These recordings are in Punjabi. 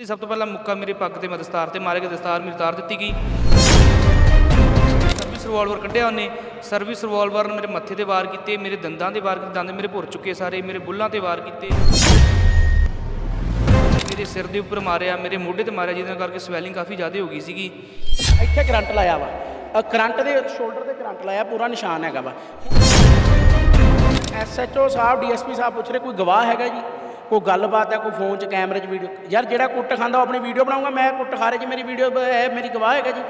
ਜੀ, ਸਭ ਤੋਂ ਪਹਿਲਾਂ ਮੁੱਕਾ ਮੇਰੇ ਪੱਗ ਤੇ ਮੈਂ ਦਸਤਾਰ ਤੇ ਮਾਰੇ ਗਏ ਦਸਤਾਰ ਮੇਰੀ ਉਤਾਰ ਦਿੱਤੀ ਗਈ। ਸਰਵਿਸ ਰਿਵਾਲਵਰ ਕੱਢਿਆ ਉਹਨੇ। ਸਰਵਿਸ ਰਿਵਾਲਵਰ ਨੇ ਮੇਰੇ ਮੱਥੇ ਤੇ ਵਾਰ ਕੀਤੇ ਮੇਰੇ ਦੰਦਾਂ ਤੇ ਵਾਰ ਕੀਤੇ ਦੰਦ ਮੇਰੇ ਭੁਰ ਚੁੱਕੇ ਸਾਰੇ ਮੇਰੇ ਬੁੱਲਾਂ ਤੇ ਵਾਰ ਕੀਤੇ। ਮੇਰੇ ਸਿਰ ਦੇ ਉੱਪਰ ਮਾਰਿਆ ਮੇਰੇ ਮੋਢੇ ਤੇ ਮਾਰਿਆ ਜਿਹਦੇ ਕਰਕੇ ਸਵੈਲਿੰਗ ਕਾਫੀ ਜ਼ਿਆਦਾ ਹੋ ਗਈ ਸੀਗੀ। ਇੱਥੇ ਕਰੰਟ ਲਾਇਆ ਵਾ। ਕਰੰਟ ਦੇ ਸ਼ੋਲਡਰ ਤੇ ਕਰੰਟ ਲਾਇਆ ਪੂਰਾ ਨਿਸ਼ਾਨ ਹੈਗਾ ਵਾ। ਐਸਐਚਓ ਸਾਹਿਬ ਡੀਐਸਪੀ ਸਾਹਿਬ ਪੁੱਛ ਰਹੇ ਕੋਈ ਗਵਾਹ ਹੈਗਾ ਜੀ? ਕੋਈ ਗੱਲਬਾਤ ਹੈ ਕੋਈ ਫੋਨ 'ਚ ਕੈਮਰੇ 'ਚ ਵੀਡੀਓ ਯਾਰ ਜਿਹੜਾ ਕੁੱਟ ਖਾਂਦਾ ਉਹ ਆਪਣੀ ਵੀਡੀਓ ਬਣਾਊਗਾ ਮੈਂ ਕੁੱਟ ਖਾਰੇ 'ਚ ਮੇਰੀ ਵੀਡੀਓ ਹੈ ਮੇਰੀ ਗਵਾਹ ਹੈਗਾ ਜੀ।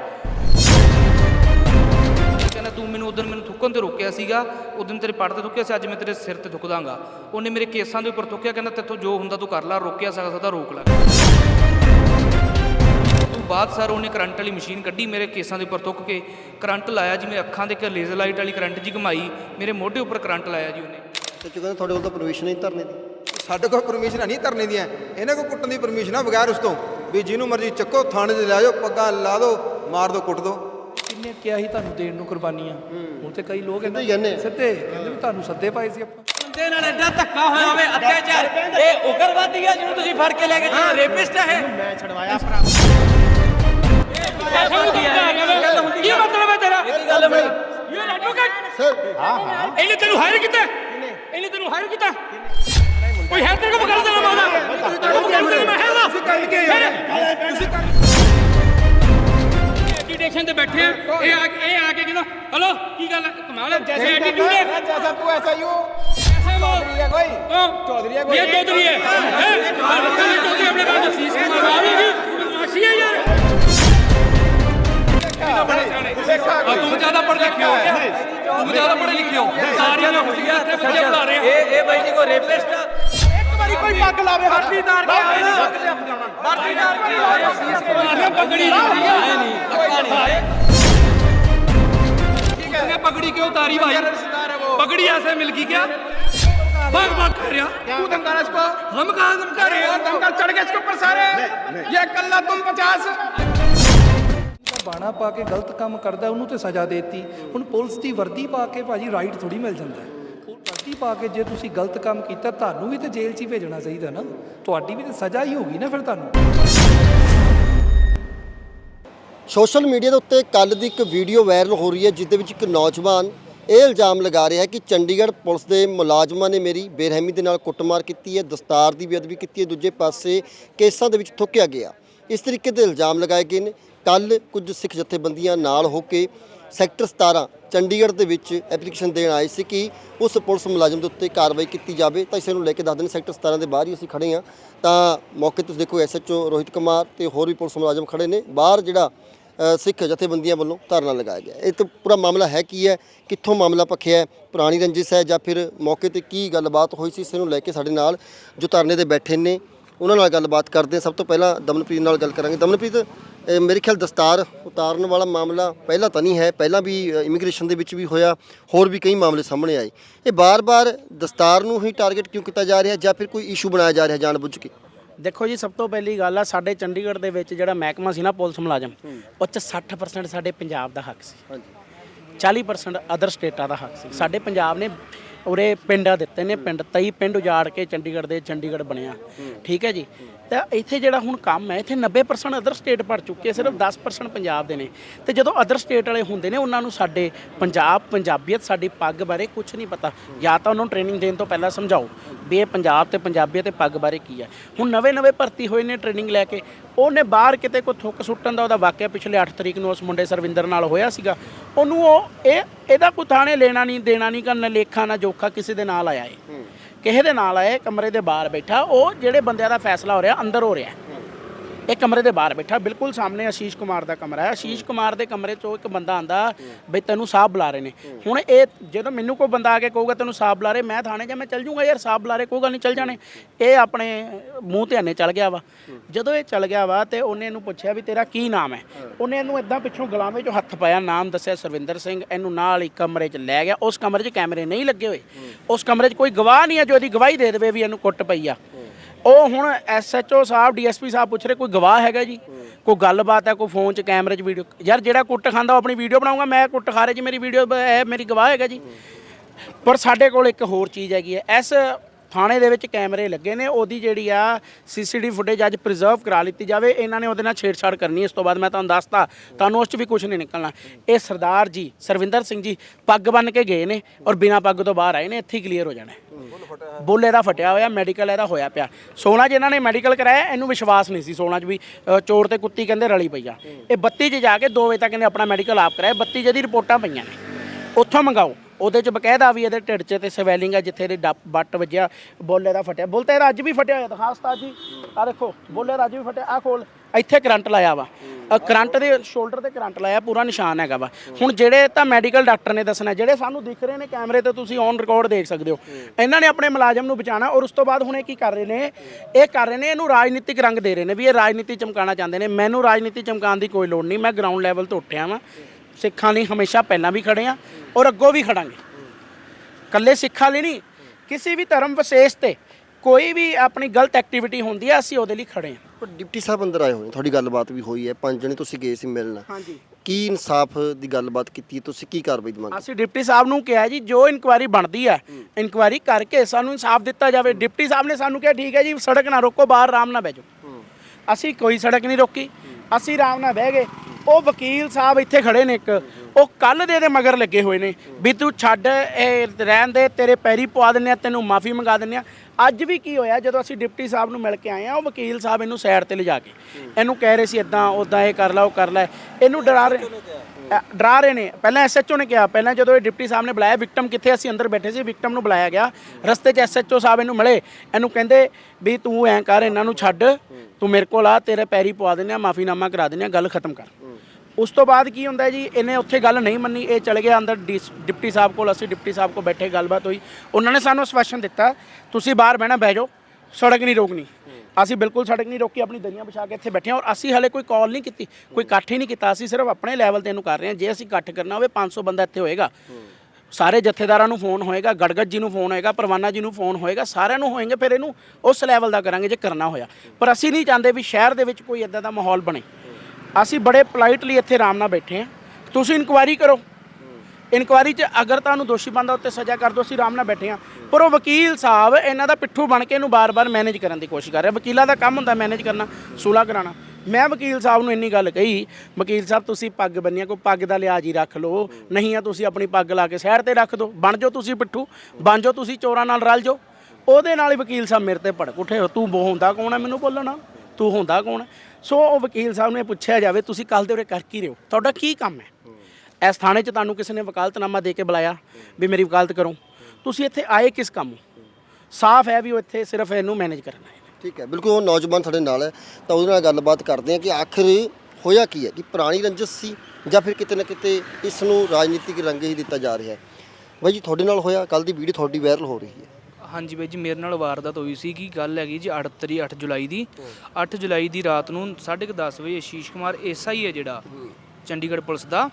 ਕਹਿੰਦਾ ਤੂੰ ਮੈਨੂੰ ਉਦੋਂ ਮੈਨੂੰ ਥੁੱਕਣ ਤੇ ਰੋਕਿਆ ਸੀਗਾ ਉਦੋਂ ਤੇਰੇ ਪੱਟ ਤੇ ਥੁੱਕਿਆ ਸੀ ਅੱਜ ਮੈਂ ਤੇਰੇ ਸਿਰ ਤੇ ਥੁੱਕ ਦਾਂਗਾ ਉਹਨੇ ਮੇਰੇ ਕੇਸਾਂ ਦੇ ਉੱਪਰ ਥੁੱਕਿਆ ਕਹਿੰਦਾ ਤੇਥੋਂ ਜੋ ਹੁੰਦਾ ਤੂੰ ਕਰ ਲੈ ਰੋਕਿਆ ਸਕਦਾ ਸਕਦਾ ਰੋਕ ਲੈ। ਤੋਂ ਬਾਅਦ ਸਰ ਉਹਨੇ ਕਰੰਟ ਵਾਲੀ ਮਸ਼ੀਨ ਕੱਢੀ ਮੇਰੇ ਕੇਸਾਂ ਦੇ ਉੱਪਰ ਥੁੱਕ ਕੇ ਕਰੰਟ ਲਾਇਆ ਜੀ ਮੇਰੇ ਅੱਖਾਂ ਦੇ ਇੱਕ ਲੇਜ਼ਰ ਲਾਈਟ ਵਾਲੀ ਕਰੰਟ ਜੀ ਘਮਾਈ ਮੇਰੇ ਮੋਢੇ ਉੱਪਰ ਕਰੰਟ ਲਾਇਆ ਜੀ ਉਹਨੇ। ਤੇ ਚੁੱਕਾ ਤੁਹਾਡੇ ਕੋਲ ਤਾਂ ਪਰਮਿਸ਼ਨ ਨਹੀਂ ਧਰਨੇ ਦੀ। ਸਾਡੇ ਕੋਲ ਪਰਮਿਸ਼ਨ ਨਹੀਂ ਧਰਨੇ ਦੀਆਂ। ਇਹਨਾਂ ਕੋਲ ਕੁੱਟਣ ਦੀ ਪਰਮਿਸ਼ਨ ਆ ਬਗੈਰ ਉਸ ਤੋਂ। ਵੀ ਜਿਹਨੂੰ ਮਰਜ਼ੀ ਚੱਕੋ ਥਾਣੇ 'ਚ ਲੈ ਜਾਓ ਪੱਗਾਂ ਲਾ ਦਿਓ ਮਾਰ ਦਿਓ ਕੁੱਟ ਦਿਓ ਕਿੰਨੇ ਕਿਹਾ ਸੀ ਤੁਹਾਨੂੰ ਦੇਣ ਨੂੰ ਕੁਰਬਾਨੀਆਂ ਹੁਣ ਤੇ ਕਈ ਲੋਕ ਹੀ ਕਹਿੰਦੇ ਆ। ਸਿੱਧੇ ਕਹਿੰਦੇ ਵੀ ਤੁਹਾਨੂੰ ਸੱਦੇ ਪਾਏ ਸੀ ਆਪਾਂ। ਬੰਦੇ ਨਾਲ ਐਡਾ ਧੱਕਾ ਹੋਇਆ ਹੋਵੇ ਅਤਿਆਚਾਰ ਇਹ ਉਗਰਵਾਦੀ ਆ ਜਿਹਨੂੰ ਤੁਸੀਂ ਫੜ ਕੇ ਲੈ ਕੇ ਜਾਓ ਰੇਪਿਸਟ ਹੈ ਮੈਂ ਛਡਵਾਇਆ ਭਰਾ। ਕੀ ਮਤਲਬ ਹੈ ਤੇਰਾ? ਇਹ ਗੱਲ ਬਈ ਯੂ ਐਡਵੋਕੇਟ ਸਰ। ਇਹਨੇ ਤੈਨੂੰ ਹਾਇਰ ਕੀਤਾ? ਇਹਨੇ ਤੈਨੂੰ ਹਾਇਰ ਕੀਤਾ? ਓਏ ਹੈ ਤੇਰੇ ਕੋਲ ਕਰ ਦੇਣਾ ਮਾਦਾ ਤੂੰ ਤੇਰੇ ਕੋਲ ਕਰ ਦੇਣਾ ਹੈ ਨਾ ਤੁਸੀਂ ਕੱਢ ਕੇ ਯਾਰ ਤੁਸੀਂ ਕੱਢ ਐਡੀਟੇਸ਼ਨ ਤੇ ਬੈਠੇ ਆ। ਇਹ ਆ ਇਹ ਆ ਕੇ ਕਹਿੰਦਾ ਹਲੋ ਕੀ ਗੱਲ ਹੈ? ਕਮਾਲ ਹੈ ਜੈਸਾ ਐਟੀਟਿਊਡ ਹੈ। ਜੈਸਾ ਤੂੰ ਐਸਾ ਹੀ ਹੋ ਐਸਾ ਚੌਧਰੀ ਹੈ ਕੋਈ? ਚੌਧਰੀ ਹੈ ਕੋਈ? ਇਹ ਚੌਧਰੀ ਹੈ। ਹੈ। ਚੌਧਰੀ ਆਪਣੇ ਬਾਅਦ ਅਸੀਸ ਕੁਮਾਰ ਆ ਵੀ ਮਾਸ਼ੀ ਹੈ। ਯਾਰ। ਤੂੰ ਜ਼ਿਆਦਾ ਪੜ੍ਹ ਲਿਖੇ ਹੋ ਤੂੰ ਜ਼ਿਆਦਾ ਪੜ੍ਹੇ ਲਿਖੇ ਹੋ। ਸਾਰਿਆਂ ਨੂੰ ਹੁਸੀਆ ਇੱਥੇ ਬੱਚੇ ਪੜਾ ਰਹੇ ਇਹ ਇਹ ਬਾਈ ਜੀ ਕੋ ਰੇਪਿਸਟ ਕੋਈ ਪੱਗ ਲਾਵੇ ਵਰਦੀਦਾਰ ਕੀ ਆਇਆ ਵਰਦੀਦਾਰ ਕੀ ਆਇਆ ਆਸ਼ੀਸ਼ ਕੁਮਾਰ ਨੇ ਪਗੜੀ ਨਹੀਂ ਆਏ ਨਹੀਂ ਲੱਗਾ ਨਹੀਂ ਆਏ उसने पगड़ी क्यों उतारी भाई पगड़ी ऐसे मिल गई क्या भाग भाग कर रहा तू धमका रहा इसको हम कहाँ हम कर रहे हैं धमका चढ़ गए इसके ऊपर सारे ये कल्ला तुम पचास ਬਾਣਾ ਪਾ ਕੇ ਗਲਤ ਕੰਮ ਕਰਦਾ ਉਹਨੂੰ ਤੇ ਸਜ਼ਾ ਦੇਤੀ ਹੁਣ ਪੁਲਿਸ ਦੀ ਵਰਦੀ ਪਾ ਕੇ ਭਾਜੀ ਰਾਈਟ ਥੋੜੀ ਮਿਲ ਜਾਂਦਾ ਹੈ। ਪਾ ਕੇ ਜੇ ਤੁਸੀਂ ਗਲਤ ਕੰਮ ਕੀਤਾ, ਤੁਹਾਨੂੰ ਵੀ ਤੇ ਜੇਲ੍ਹ 'ਚ ਹੀ ਭੇਜਣਾ ਚਾਹੀਦਾ ਨਾ। ਤੁਹਾਡੀ ਵੀ ਤੇ ਸਜ਼ਾ ਹੀ ਹੋਗੀ ਨਾ ਫਿਰ ਤੁਹਾਨੂੰ। ਸੋਸ਼ਲ ਮੀਡੀਆ ਦੇ ਉੱਤੇ ਕੱਲ ਦੀ ਇੱਕ ਵੀਡੀਓ ਵਾਇਰਲ ਹੋ ਰਹੀ ਹੈ, ਜਿਸ ਦੇ ਵਿੱਚ ਇੱਕ ਨੌਜਵਾਨ ਇਹ ਇਲਜ਼ਾਮ ਲਗਾ ਰਿਹਾ ਹੈ ਕਿ ਚੰਡੀਗੜ੍ਹ ਪੁਲਿਸ ਦੇ ਮੁਲਾਜ਼ਮਾਂ ਨੇ ਮੇਰੀ ਬੇਰਹਿਮੀ ਦੇ ਨਾਲ ਕੁੱਟਮਾਰ ਕੀਤੀ ਹੈ, ਦਸਤਾਰ ਦੀ ਬੇਅਦਬੀ ਕੀਤੀ ਹੈ, ਦੂਜੇ ਪਾਸੇ ਕੇਸਾਂ ਦੇ ਵਿੱਚ ਥੁੱਕਿਆ ਗਿਆ। ਇਸ ਤਰੀਕੇ ਦੇ ਇਲਜ਼ਾਮ ਲਗਾਏ ਗਏ ਨੇ। ਕੱਲ ਕੁਝ ਸਿੱਖ ਜਥੇਬੰਦੀਆਂ ਨਾਲ ਹੋ ਕੇ ਸੈਕਟਰ 17 ਚੰਡੀਗੜ੍ਹ ਦੇ ਵਿੱਚ ਐਪਲੀਕੇਸ਼ਨ ਦੇਣ ਆਏ ਸੀ ਕਿ ਉਸ ਪੁਲਿਸ ਮੁਲਾਜ਼ਮ ਦੇ ਉੱਤੇ ਕਾਰਵਾਈ ਕੀਤੀ ਜਾਵੇ, ਤਾਂ ਇਸੇ ਨੂੰ ਲੈ ਕੇ ਦੱਸ ਦਿਨ ਸੈਕਟਰ 17 ਦੇ ਬਾਹਰ ਹੀ ਅਸੀਂ ਖੜੇ ਹਾਂ। ਤਾਂ ਮੌਕੇ ਤੇ ਤੁਸੀਂ ਦੇਖੋ ਐਸਐਚਓ ਰੋਹਿਤ ਕੁਮਾਰ ਤੇ ਹੋਰ ਵੀ ਪੁਲਿਸ ਮੁਲਾਜ਼ਮ ਖੜੇ ਨੇ। ਬਾਹਰ ਜਿਹੜਾ ਸਿੱਖ ਜਥੇਬੰਦੀਆਂ ਵੱਲੋਂ ਧਰਨਾ ਲਗਾਇਆ ਗਿਆ। ਇਹ ਤਾਂ ਪੂਰਾ ਮਾਮਲਾ ਹੈ ਕੀ ਹੈ, ਕਿੱਥੋਂ ਮਾਮਲਾ ਪੱਖਿਆ ਹੈ, ਪੁਰਾਣੀ ਰੰਜਿਸ਼ ਹੈ ਜਾਂ ਫਿਰ ਮੌਕੇ ਤੇ ਕੀ ਗੱਲਬਾਤ ਹੋਈ ਸੀ, ਇਸ ਨੂੰ ਲੈ ਕੇ ਸਾਡੇ ਨਾਲ ਜੋ ਧਰਨੇ ਤੇ ਬੈਠੇ ਨੇ, ਉਹਨਾਂ ਨਾਲ ਗੱਲਬਾਤ ਕਰਦੇ ਹਾਂ। ਸਭ ਤੋਂ ਪਹਿਲਾਂ ਦਮਨਪ੍ਰੀਤ ਨਾਲ ਗੱਲ ਕਰਾਂਗੇ। ਦਮਨਪ੍ਰੀਤ ਅ, ਮੇਰੇ ਖਿਆਲ ਦਸਤਾਰ ਉਤਾਰਨ ਵਾਲਾ ਮਾਮਲਾ ਪਹਿਲਾਂ ਤਾਂ ਨਹੀਂ ਹੈ ਪਹਿਲਾਂ ਵੀ ਇਮੀਗ੍ਰੇਸ਼ਨ ਦੇ ਵਿੱਚ ਵੀ ਹੋਇਆ ਹੋਰ ਵੀ ਕਈ ਮਾਮਲੇ ਸਾਹਮਣੇ ਆਏ। ਇਹ ਬਾਰ-ਬਾਰ ਦਸਤਾਰ ਨੂੰ ਹੀ ਟਾਰਗੇਟ ਕਿਉਂ ਕੀਤਾ ਜਾ ਰਿਹਾ ਜਾਂ ਫਿਰ ਕੋਈ ਇਸ਼ੂ ਬਣਾਇਆ ਜਾ ਰਿਹਾ ਜਾਣਬੁੱਝ ਕੇ? ਦੇਖੋ ਜੀ ਸਭ ਤੋਂ ਪਹਿਲੀ ਗੱਲ ਆ ਸਾਡੇ ਚੰਡੀਗੜ੍ਹ ਦੇ ਵਿੱਚ ਜਿਹੜਾ ਮਹਿਕਮਾ ਸੀ ਨਾ ਪੁਲਿਸ ਮੁਲਾਜ਼ਮ ਉਹ ਚ 60% ਸਾਡੇ ਪੰਜਾਬ ਦਾ ਹੱਕ ਸੀ। ਹਾਂਜੀ। 40% ਅਦਰ ਸਟੇਟਾਂ ਦਾ ਹੱਕ ਸੀ। ਸਾਡੇ ਪੰਜਾਬ ਨੇ ਉਰੇ ਪਿੰਡਾਂ ਦਿੱਤੇ ਨੇ ਪਿੰਡ ਤਈ ਪਿੰਡ ਉਜਾੜ ਕੇ ਚੰਡੀਗੜ੍ਹ ਦੇ ਚੰਡੀਗੜ੍ਹ ਬਣਿਆ। ਠੀਕ ਹੈ ਜੀ? ਤਾਂ ਇੱਥੇ ਜਿਹੜਾ ਹੁਣ ਕੰਮ ਹੈ, ਇੱਥੇ 90% ਅਦਰ ਸਟੇਟ ਪੜ ਚੁੱਕੀ ਹੈ ਸਿਰਫ 10% ਪੰਜਾਬ ਦੇ ਨੇ। ਤੇ ਜਦੋਂ ਅਦਰ ਸਟੇਟ ਵਾਲੇ ਹੁੰਦੇ ਨੇ, ਉਹਨਾਂ ਨੂੰ ਸਾਡੇ ਪੰਜਾਬ, ਪੰਜਾਬੀਅਤ, ਸਾਡੀ ਪੱਗ ਬਾਰੇ ਕੁਝ ਨਹੀਂ ਪਤਾ। ਜਾਂ ਤਾਂ ਉਹਨਾਂ ਨੂੰ ਟ੍ਰੇਨਿੰਗ ਦੇਣ ਤੋਂ ਪਹਿਲਾਂ ਸਮਝਾਓ ਵੀ ਇਹ ਪੰਜਾਬ ਤੇ ਪੰਜਾਬੀਅਤ ਤੇ ਪੱਗ ਬਾਰੇ ਕੀ ਹੈ। ਹੁਣ ਨਵੇਂ ਨਵੇਂ ਭਰਤੀ ਹੋਏ ਨੇ ਟ੍ਰੇਨਿੰਗ ਲੈ ਕੇ। ਉਹਨੇ ਬਾਹਰ ਕਿਤੇ ਕੋਈ ਥੁੱਕ ਸੁੱਟਣ ਦਾ ਉਹਦਾ ਵਾਕਿਆ ਪਿਛਲੇ 8 ਤਰੀਕ ਨੂੰ ਉਸ ਮੁੰਡੇ ਸਰਵਿੰਦਰ ਨਾਲ ਹੋਇਆ ਸੀਗਾ। ਉਹਨੂੰ ਉਹ ਇਹ, ਇਹਦਾ ਕੋਈ ਥਾਣੇ ਲੈਣਾ ਨਹੀਂ, ਦੇਣਾ ਨਹੀਂ, ਕਰਨਾ ਲੇਖਾ ਨਾ ਜੋਖਾ ਕਿਸੇ ਦੇ ਨਾਲ ਆਇਆ ਏ। ਕਿਸੇ ਦੇ ਨਾਲ ਆਏ, ਕਮਰੇ ਦੇ ਬਾਹਰ ਬੈਠਾ, ਉਹ ਜਿਹੜੇ ਬੰਦਿਆਂ ਦਾ ਫੈਸਲਾ ਹੋ ਰਿਹਾ, ਅੰਦਰ ਹੋ ਰਿਹਾ। ਇਹ ਕਮਰੇ ਦੇ ਬਾਹਰ ਬੈਠਾ। ਬਿਲਕੁਲ ਸਾਹਮਣੇ ਆਸ਼ੀਸ਼ ਕੁਮਾਰ ਦਾ ਕਮਰਾ ਹੈ। ਆਸ਼ੀਸ਼ ਕੁਮਾਰ ਦੇ ਕਮਰੇ ਚੋਂ ਇੱਕ ਬੰਦਾ ਆਂਦਾ ਬਈ ਤੈਨੂੰ ਸਾਹਿਬ ਬੁਲਾ ਰਹੇ ਨੇ। ਹੁਣ ਇਹ ਜਦੋਂ ਮੈਨੂੰ ਕੋਈ ਬੰਦਾ ਆ ਕੇ ਕਹੂਗਾ ਤੈਨੂੰ ਸਾਹਿਬ ਬੁਲਾ ਰਹੇ, ਮੈਂ ਥਾਣੇ ਜਾ ਮੈਂ ਚੱਲ ਜੂੰਗਾ ਯਾਰ ਸਾਹਿਬ ਬੁਲਾ ਰਹੇ, ਕੋਈ ਗੱਲ ਨਹੀਂ, ਚੱਲ ਜਾਣੇ। ਇਹ ਆਪਣੇ ਮੂੰਹ ਤੇ ਹੰਨੇ ਚੱਲ ਗਿਆ ਵਾ। ਜਦੋਂ ਇਹ ਚੱਲ ਗਿਆ ਵਾ ਤੇ ਉਹਨੇ ਇਹਨੂੰ ਪੁੱਛਿਆ ਵੀ ਤੇਰਾ ਕੀ ਨਾਮ ਹੈ? ਉਹਨੇ ਇਹਨੂੰ ਇਦਾਂ ਪਿੱਛੋਂ ਗਲਾਵੇਂ 'ਚੋਂ ਹੱਥ ਪਾਇਆ, ਨਾਮ ਦੱਸਿਆ ਸਰਵਿੰਦਰ ਸਿੰਘ। ਇਹਨੂੰ ਨਾਲ ਹੀ ਕਮਰੇ 'ਚ ਲੈ ਗਿਆ। ਉਸ ਕਮਰੇ 'ਚ ਕੈਮਰੇ ਨਹੀਂ ਲੱਗੇ ਹੋਏ। ਉਸ ਕਮਰੇ 'ਚ ਕੋਈ ਗਵਾਹ ਨਹੀਂ ਹੈ ਜੋ ਇਹਦੀ ਗਵਾਹੀ ਦੇ ਦੇਵੇ ਵੀ ਇਹਨੂੰ ਕੁੱਟ ਪਈ ਆ। ਉਹ ਹੁਣ ਐਸਐਚਓ ਸਾਹਿਬ ਡੀਐਸਪੀ ਸਾਹਿਬ ਪੁੱਛ ਰਹੇ, ਕੋਈ ਗਵਾਹ ਹੈਗਾ ਜੀ? ਕੋਈ ਗੱਲਬਾਤ ਹੈ, ਕੋਈ ਫੋਨ 'ਚ, ਕੈਮਰੇ 'ਚ ਵੀਡੀਓ ਯਾਰ ਜਿਹੜਾ ਕੁੱਟ ਖਾਂਦਾ ਉਹ ਆਪਣੀ ਵੀਡੀਓ ਬਣਾਊਗਾ, ਮੈਂ ਕੁੱਟ ਖਾ ਖਾਰੇ ਜੀ, ਮੇਰੀ ਵੀਡੀਓ ਹੈ ਮੇਰੀ ਗਵਾਹ ਹੈਗਾ ਜੀ। ਪਰ ਸਾਡੇ ਕੋਲ ਇੱਕ ਹੋਰ ਚੀਜ਼ ਹੈਗੀ ਹੈ ਇਸ ਥਾਣੇ ਦੇ ਵਿੱਚ ਕੈਮਰੇ ਲੱਗੇ ਨੇ, ਉਹਦੀ ਜਿਹੜੀ ਆ ਸੀਸੀਟੀਵੀ ਫੁਟੇਜ ਅੱਜ ਪ੍ਰੀਜ਼ਰਵ ਕਰਾ ਲਿੱਤੀ ਜਾਵੇ। ਇਹਨਾਂ ਨੇ ਉਹਦੇ ਨਾਲ ਛੇੜਛਾੜ ਕਰਨੀ ਹੈ। ਇਸ ਤੋਂ ਬਾਅਦ ਮੈਂ ਤੁਹਾਨੂੰ ਦੱਸਤਾ ਤੁਹਾਨੂੰ ਉਸ 'ਚ ਵੀ ਕੁਝ ਨਹੀਂ ਨਿਕਲਣਾ। ਇਹ ਸਰਦਾਰ ਜੀ, ਸਰਵਿੰਦਰ ਸਿੰਘ ਜੀ, ਪੱਗ ਬੰਨ ਕੇ ਗਏ ਨੇ ਔਰ ਬਿਨਾਂ ਪੱਗ ਤੋਂ ਬਾਹਰ ਆਏ ਨੇ, ਇੱਥੇ ਹੀ ਕਲੀਅਰ ਹੋ ਜਾਣਾ। ਬੁੱਲ ਇਹਦਾ ਫਟਿਆ ਹੋਇਆ ਮੈਡੀਕਲ ਇਹਦਾ ਹੋਇਆ ਪਿਆ। ਸੋਨਾ ਚ ਇਹਨਾਂ ਨੇ ਮੈਡੀਕਲ ਕਰਾਇਆ, ਇਹਨੂੰ ਵਿਸ਼ਵਾਸ ਨਹੀਂ ਸੀ ਸੋਨਾ ਚ ਵੀ ਚੋਰ ਤੇ ਕੁੱਤੀ ਕਹਿੰਦੇ ਰਲੀ ਪਈ ਆ। ਇਹ 32 ਚ ਜਾ ਕੇ 2 ਵਜੇ ਤੱਕ ਇਹਨੇ ਆਪਣਾ ਮੈਡੀਕਲ ਆਪ ਕਰਾਇਆ 32 ਜਿਹਦੀ ਰਿਪੋਰਟਾਂ ਪਈਆਂ ਨੇ। ਉੱਥੋਂ ਮੰਗਾਓ। ਉਹਦੇ ਚ ਬਕਾਇਦਾ ਵੀ ਇਹਦੇ ਢਿੱਡ 'ਚ ਤੇ ਸਵੈਲਿੰਗ ਆ ਜਿੱਥੇ ਇਹਦੇ ਡੱਪ- ਬੱਟ ਵੱਜਿਆ ਬੋਲੇ ਦਾ ਫਟਿਆ। ਬੋਲ ਤਾਂ ਇਹਦਾ ਅੱਜ ਵੀ ਫਟਿਆ ਹੋਇਆ ਦਿਖਾ ਉਸਤਾਦ ਜੀ। ਆ ਦੇਖੋ ਬੋਲੇ ਦਾ ਅੱਜ ਵੀ ਫਟਿਆ ਆ ਖੋਲ। ਇੱਥੇ ਕਰੰਟ ਲਾਇਆ ਵਾ। ਅ, ਕਰੰਟ ਦੇ ਸ਼ੋਲਡਰ ਤੇ ਕਰੰਟ ਲਾਇਆ ਪੂਰਾ ਨਿਸ਼ਾਨ ਹੈਗਾ ਵਾ। ਹੁਣ ਜਿਹੜੇ ਤਾਂ ਮੈਡੀਕਲ ਡਾਕਟਰ ਨੇ ਦੱਸਣਾ ਜਿਹੜੇ ਸਾਨੂੰ ਦਿਖ ਰਹੇ ਨੇ ਕੈਮਰੇ ਤੇ ਤੁਸੀਂ ਔਨ ਰਿਕਾਰਡ ਦੇਖ ਸਕਦੇ ਹੋ। ਇਹਨਾਂ ਨੇ ਆਪਣੇ ਮੁਲਾਜ਼ਮ ਨੂੰ ਬਚਾਉਣਾ ਔਰ ਉਸ ਤੋਂ ਬਾਅਦ ਹੁਣ ਇਹ ਕੀ ਕਰ ਰਹੇ ਨੇ? ਇਹ ਕਰ ਰਹੇ ਨੇ ਇਹਨੂੰ ਰਾਜਨੀਤਿਕ ਰੰਗ ਦੇ ਰਹੇ ਨੇ ਵੀ ਇਹ ਰਾਜਨੀਤੀ ਚਮਕਾਉਣਾ ਚਾਹੁੰਦੇ ਨੇ। ਮੈਨੂੰ ਰਾਜਨੀਤੀ ਚਮਕਾਉਣ ਦੀ ਕੋਈ ਲੋੜ ਨਹੀਂ ਮੈਂ ਗਰਾਊਂਡ ਲੈਵਲ ਤੋਂ ਉੱਠਿਆ ਵਾਂ। ਸਿੱਖਾਂ ਲਈ ਹਮੇਸ਼ਾ ਪਹਿਲਾਂ ਵੀ ਖੜੇ ਆ ਔਰ ਅੱਗੋਂ ਵੀ ਖੜਾਂਗੇ। ਕੱਲੇ ਸਿੱਖਾਂ ਲਈ ਨਹੀਂ ਕਿਸੇ ਵੀ ਧਰਮ ਵਿਸ਼ੇਸ਼ ਤੇ ਕੋਈ ਵੀ ਆਪਣੀ ਗਲਤ ਐਕਟੀਵਿਟੀ ਹੁੰਦੀ ਹੈ ਅਸੀਂ ਉਹਦੇ ਲਈ ਖੜੇ ਪਰ ਡਿਪਟੀ ਸਾਹਿਬ ਅੰਦਰ ਆਏ ਹੋਏ ਨੇ ਤੁਹਾਡੀ ਗੱਲਬਾਤ ਵੀ ਹੋਈ ਹੈ ਪੰਜ ਜਣੇ ਤੁਸੀਂ ਗਏ ਸੀ ਮਿਲਣ। ਹਾਂਜੀ। ਕੀ ਇਨਸਾਫ ਦੀ ਗੱਲਬਾਤ ਕੀਤੀ ਹੈ? ਤੁਸੀਂ ਕੀ ਕਾਰਵਾਈ ਦੀ ਮੰਗ ਅਸੀਂ ਡਿਪਟੀ ਸਾਹਿਬ ਨੂੰ ਕਿਹਾ ਜੀ ਜੋ ਇਨਕੁਆਇਰੀ ਬਣਦੀ ਹੈ ਇਨਕੁਆਇਰੀ ਕਰਕੇ ਸਾਨੂੰ ਇਨਸਾਫ ਦਿੱਤਾ ਜਾਵੇ। ਡਿਪਟੀ ਸਾਹਿਬ ਨੇ ਸਾਨੂੰ ਕਿਹਾ ਠੀਕ ਹੈ ਜੀ ਸੜਕ ਨਾ ਰੋਕੋ ਬਾਹਰ ਆਰਾਮ ਨਾਲ ਬਹਿ ਜਾਓ। ਅਸੀਂ ਕੋਈ ਸੜਕ ਨਹੀਂ ਰੋਕੀ ਅਸੀਂ ਆਰਾਮ ਨਾਲ ਬਹਿ ਗਏ। ਉਹ ਵਕੀਲ ਸਾਹਿਬ ਇੱਥੇ ਖੜੇ ਨੇ ਇੱਕ, ਉਹ ਕੱਲ ਦੇ ਦੇ ਮਗਰ ਲੱਗੇ ਹੋਏ ਨੇ ਵੀ ਤੂੰ ਛੱਡ, ਇਹ ਰਹਿਣ ਦੇ, ਤੇਰੇ ਪੈਰੀ ਪਵਾ ਦਿੰਨੇ ਆ, ਤੈਨੂੰ ਮਾਫੀ ਮੰਗਾ ਦਿੰਨੇ ਆ। ਅੱਜ ਵੀ ਕੀ ਹੋਇਆ, ਜਦੋਂ ਅਸੀਂ ਡਿਪਟੀ ਸਾਹਿਬ ਨੂੰ ਮਿਲ ਕੇ ਆਏ ਆ, ਉਹ ਵਕੀਲ ਸਾਹਿਬ ਇਹਨੂੰ ਸਾਈਡ ਤੇ ਲਿਜਾ ਕੇ, ਇਹਨੂੰ ਕਹਿ ਰਹੇ ਸੀ ਇਦਾਂ ਉਦਾਂ ਇਹ ਕਰ ਲਾ, ਉਹ ਕਰ ਲੈ, ਇਹਨੂੰ ਡਰਾ ਰਹੇ ਡਰਾ ਰਹੇ ਨੇ। ਪਹਿਲਾਂ ਐਸਐਚਓ ਨੇ ਕਿਹਾ, ਪਹਿਲਾਂ ਜਦੋਂ ਇਹ ਡਿਪਟੀ ਸਾਹਿਬ ਨੇ ਬੁਲਾਇਆ ਵਿਕਟਮ ਕਿੱਥੇ ਅਸੀਂ ਅੰਦਰ ਬੈਠੇ ਸੀ ਵਿਕਟਮ ਨੂੰ ਬੁਲਾਇਆ ਗਿਆ, ਰਸਤੇ 'ਚ ਐਸਐਚਓ ਸਾਹਿਬ ਇਹਨੂੰ ਮਿਲੇ, ਇਹਨੂੰ ਕਹਿੰਦੇ ਵੀ ਤੂੰ ਐਂ ਕਰ, ਇਹਨਾਂ ਨੂੰ ਛੱਡ, ਤੂੰ ਮੇਰੇ ਕੋਲ ਆ, ਤੇਰੇ ਪੈਰੀ ਪਵਾ ਦਿੰਦੇ ਆ, ਮਾਫੀਨਾਮਾ ਕਰਾ ਦਿੰਦੇ ਆ, ਗੱਲ ਖਤਮ ਕਰ। ਉਸ ਤੋਂ ਬਾਅਦ ਕੀ ਹੁੰਦਾ ਜੀ, ਇਹਨੇ ਉੱਥੇ ਗੱਲ ਨਹੀਂ ਮੰਨੀ, ਇਹ ਚਲੇ ਗਿਆ ਅੰਦਰ ਡੀਸ- ਡਿਪਟੀ ਸਾਹਿਬ ਕੋਲ, ਅਸੀਂ ਡਿਪਟੀ ਸਾਹਿਬ ਕੋਲ ਬੈਠੇ, ਗੱਲਬਾਤ ਹੋਈ। ਉਹਨਾਂ ਨੇ ਸਾਨੂੰ ਸਵਾਸ਼ਨ ਦਿੱਤਾ, ਤੁਸੀਂ ਬਾਹਰ ਬਹਿਣਾ, ਬਹਿ ਜਾਓ, ਸੜਕ ਨਹੀਂ ਰੋਕਣੀ। ਅਸੀਂ ਬਿਲਕੁਲ ਸੜਕ ਨਹੀਂ ਰੋਕੀ, ਆਪਣੀ ਦਰੀਆਂ ਵਿਛਾ ਕੇ ਇੱਥੇ ਬੈਠੇ ਹਾਂ ਔਰ ਅਸੀਂ ਹਲੇ ਕੋਈ ਕਾਲ ਨਹੀਂ ਕੀਤੀ, ਕੋਈ ਇਕੱਠ ਹੀ ਨਹੀਂ ਕੀਤਾ, ਅਸੀਂ ਸਿਰਫ ਆਪਣੇ ਲੈਵਲ ਤੇ ਇਹਨੂੰ ਕਰ ਰਹੇ ਹਾਂ। ਜੇ ਅਸੀਂ ਇਕੱਠ ਕਰਨਾ ਹੋਵੇ 500 ਬੰਦਾ ਇੱਥੇ ਹੋਏਗਾ। ਸਾਰੇ ਜਥੇਦਾਰਾਂ ਨੂੰ ਫੋਨ ਹੋਏਗਾ, ਗੜਗੜ ਜੀ ਨੂੰ ਫੋਨ ਹੋਏਗਾ, ਪਰਵਾਨਾ ਜੀ ਨੂੰ ਫੋਨ ਹੋਏਗਾ, ਸਾਰਿਆਂ ਨੂੰ ਹੋਏਗੇ, ਫਿਰ ਇਹਨੂੰ ਉਸ ਲੈਵਲ ਦਾ ਕਰਾਂਗੇ ਜੇ ਕਰਨਾ ਹੋਇਆ। ਪਰ ਅਸੀਂ ਨਹੀਂ ਚਾਹੁੰਦੇ ਵੀ ਸ਼ਹਿਰ ਦੇ ਵਿੱਚ ਕੋਈ ਇਦਾਂ ਦਾ ਮਾਹੌਲ ਬਣੇ। ਅਸੀਂ ਬੜੇ ਪੋਲਾਈਟਲੀ ਇੱਥੇ ਆਰਾਮ ਨਾਲ ਬੈਠੇ ਹਾਂ। ਤੁਸੀਂ ਇਨਕੁਆਇਰੀ ਕਰੋ। ਇਨਕੁਆਇਰੀ 'ਚ ਅਗਰ ਤੁਹਾਨੂੰ ਦੋਸ਼ੀ ਬੰਦਾ ਉੱਤੇ ਸਜ਼ਾ ਕਰ ਦੋ ਅਸੀਂ ਆਰਾਮ ਨਾਲ ਬੈਠੇ ਹਾਂ। ਪਰ ਉਹ ਵਕੀਲ ਸਾਹਿਬ ਇਹਨਾਂ ਦਾ ਪਿੱਠੂ ਬਣ ਕੇ ਇਹਨੂੰ ਬਾਰ-ਬਾਰ ਮੈਨੇਜ ਕਰਨ ਦੀ ਕੋਸ਼ਿਸ਼ ਕਰ ਰਿਹਾ। ਵਕੀਲਾਂ ਦਾ ਕੰਮ ਹੁੰਦਾ ਮੈਨੇਜ ਕਰਨਾ, ਸੁਲਾ ਕਰਾਉਣਾ। ਮੈਂ ਵਕੀਲ ਸਾਹਿਬ ਨੂੰ ਇੰਨੀ ਗੱਲ ਕਹੀ, ਵਕੀਲ ਸਾਹਿਬ ਤੁਸੀਂ ਪੱਗ ਬੰਨਿਆ ਕੋਈ ਪੱਗ ਦਾ ਲਿਹਾਜ਼ ਹੀ ਰੱਖ ਲਓ। ਨਹੀਂ ਆ, ਤੁਸੀਂ ਆਪਣੀ ਪੱਗ ਲਾ ਕੇ ਸ਼ਹਿਰ ਤੇ ਰੱਖ ਦਿਓ। ਬਣ ਜਾਓ ਤੁਸੀਂ ਪਿੱਠੂ, ਬਣ ਜਾਓ ਤੁਸੀਂ ਚੋਰਾਂ ਨਾਲ ਰਲ ਜਾਓ। ਉਹਦੇ ਨਾਲ ਹੀ ਵਕੀਲ ਸਾਹਿਬ ਮੇਰੇ ਤੇ ਭੜਕ ਉੱਠੇ। ਤੂੰ ਬੋ ਹੁੰਦਾ ਕੌਣ ਹੈ ਮੈਨੂੰ ਬੋਲਣਾ ਤੂੰ ਹੁੰਦਾ ਕੌਣ ਹੈ? ਸੋ ਉਹ ਵਕੀਲ ਸਾਹਿਬ ਨੇ ਪੁੱਛਿਆ ਜਾਵੇ, ਤੁਸੀਂ ਕੱਲ ਦੇ ਉਰੇ ਕਰ ਕੀ ਰਹੇ ਹੋ? ਤੁਹਾਡਾ ਕੀ ਕੰਮ ਹੈ? ਇਸ ਥਾਣੇ 'ਚ ਤੁਹਾਨੂੰ ਕਿਸੇ ਨੇ ਵਕਾਲਤਨਾਮਾ ਦੇ ਕੇ ਬੁਲਾਇਆ ਵੀ ਮੇਰੀ ਵਕਾਲਤ ਕਰੋ। ਤੁਸੀਂ ਇੱਥੇ ਆਏ ਕਿਸ ਕੰਮ ਸਾਫ਼ ਹੈ ਵੀ ਉਹ ਇੱਥੇ ਸਿਰਫ ਇਹਨੂੰ ਮੈਨੇਜ ਕਰਨਾ ਹੈ ਠੀਕ ਹੈ, ਬਿਲਕੁਲ, ਉਹ ਨੌਜਵਾਨ ਸਾਡੇ ਨਾਲ ਹੈ। ਤਾਂ ਉਹਦੇ ਨਾਲ ਗੱਲਬਾਤ ਕਰਦੇ ਹਾਂ ਕਿ ਆਖਿਰ ਹੋਇਆ ਕੀ ਹੈ? ਕਿ ਪੁਰਾਣੀ ਰੰਜਿਸ਼ ਸੀ ਜਾਂ ਫਿਰ ਕਿਤੇ ਨਾ ਕਿਤੇ ਇਸ ਨੂੰ ਰਾਜਨੀਤਿਕ ਰੰਗ ਹੀ ਦਿੱਤਾ ਜਾ ਰਿਹਾ ਹੈ? ਬਾਈ ਜੀ, ਤੁਹਾਡੇ ਨਾਲ ਹੋਇਆ ਕੱਲ ਦੀ ਵੀਡੀਓ ਤੁਹਾਡੀ ਵਾਇਰਲ ਹੋ ਰਹੀ ਹੈ। ਹਾਂਜੀ ਬਾਈ ਜੀ, ਮੇਰੇ ਨਾਲ ਵਾਰਦਾਤ ਹੋਈ ਸੀ ਕਿ ਗੱਲ ਹੈਗੀ ਜੀ 8 ਤਰੀ 8 ਜੁਲਾਈ ਦੀ। 8 ਜੁਲਾਈ ਦੀ ਰਾਤ ਨੂੰ 10:30 ਵਜੇ ਆਸ਼ੀਸ਼ ਕੁਮਾਰ ਐਸਆਈ ਹੈ ਜਿਹੜਾ ਚੰਡੀਗੜ੍ਹ ਪੁਲਿਸ ਦਾ।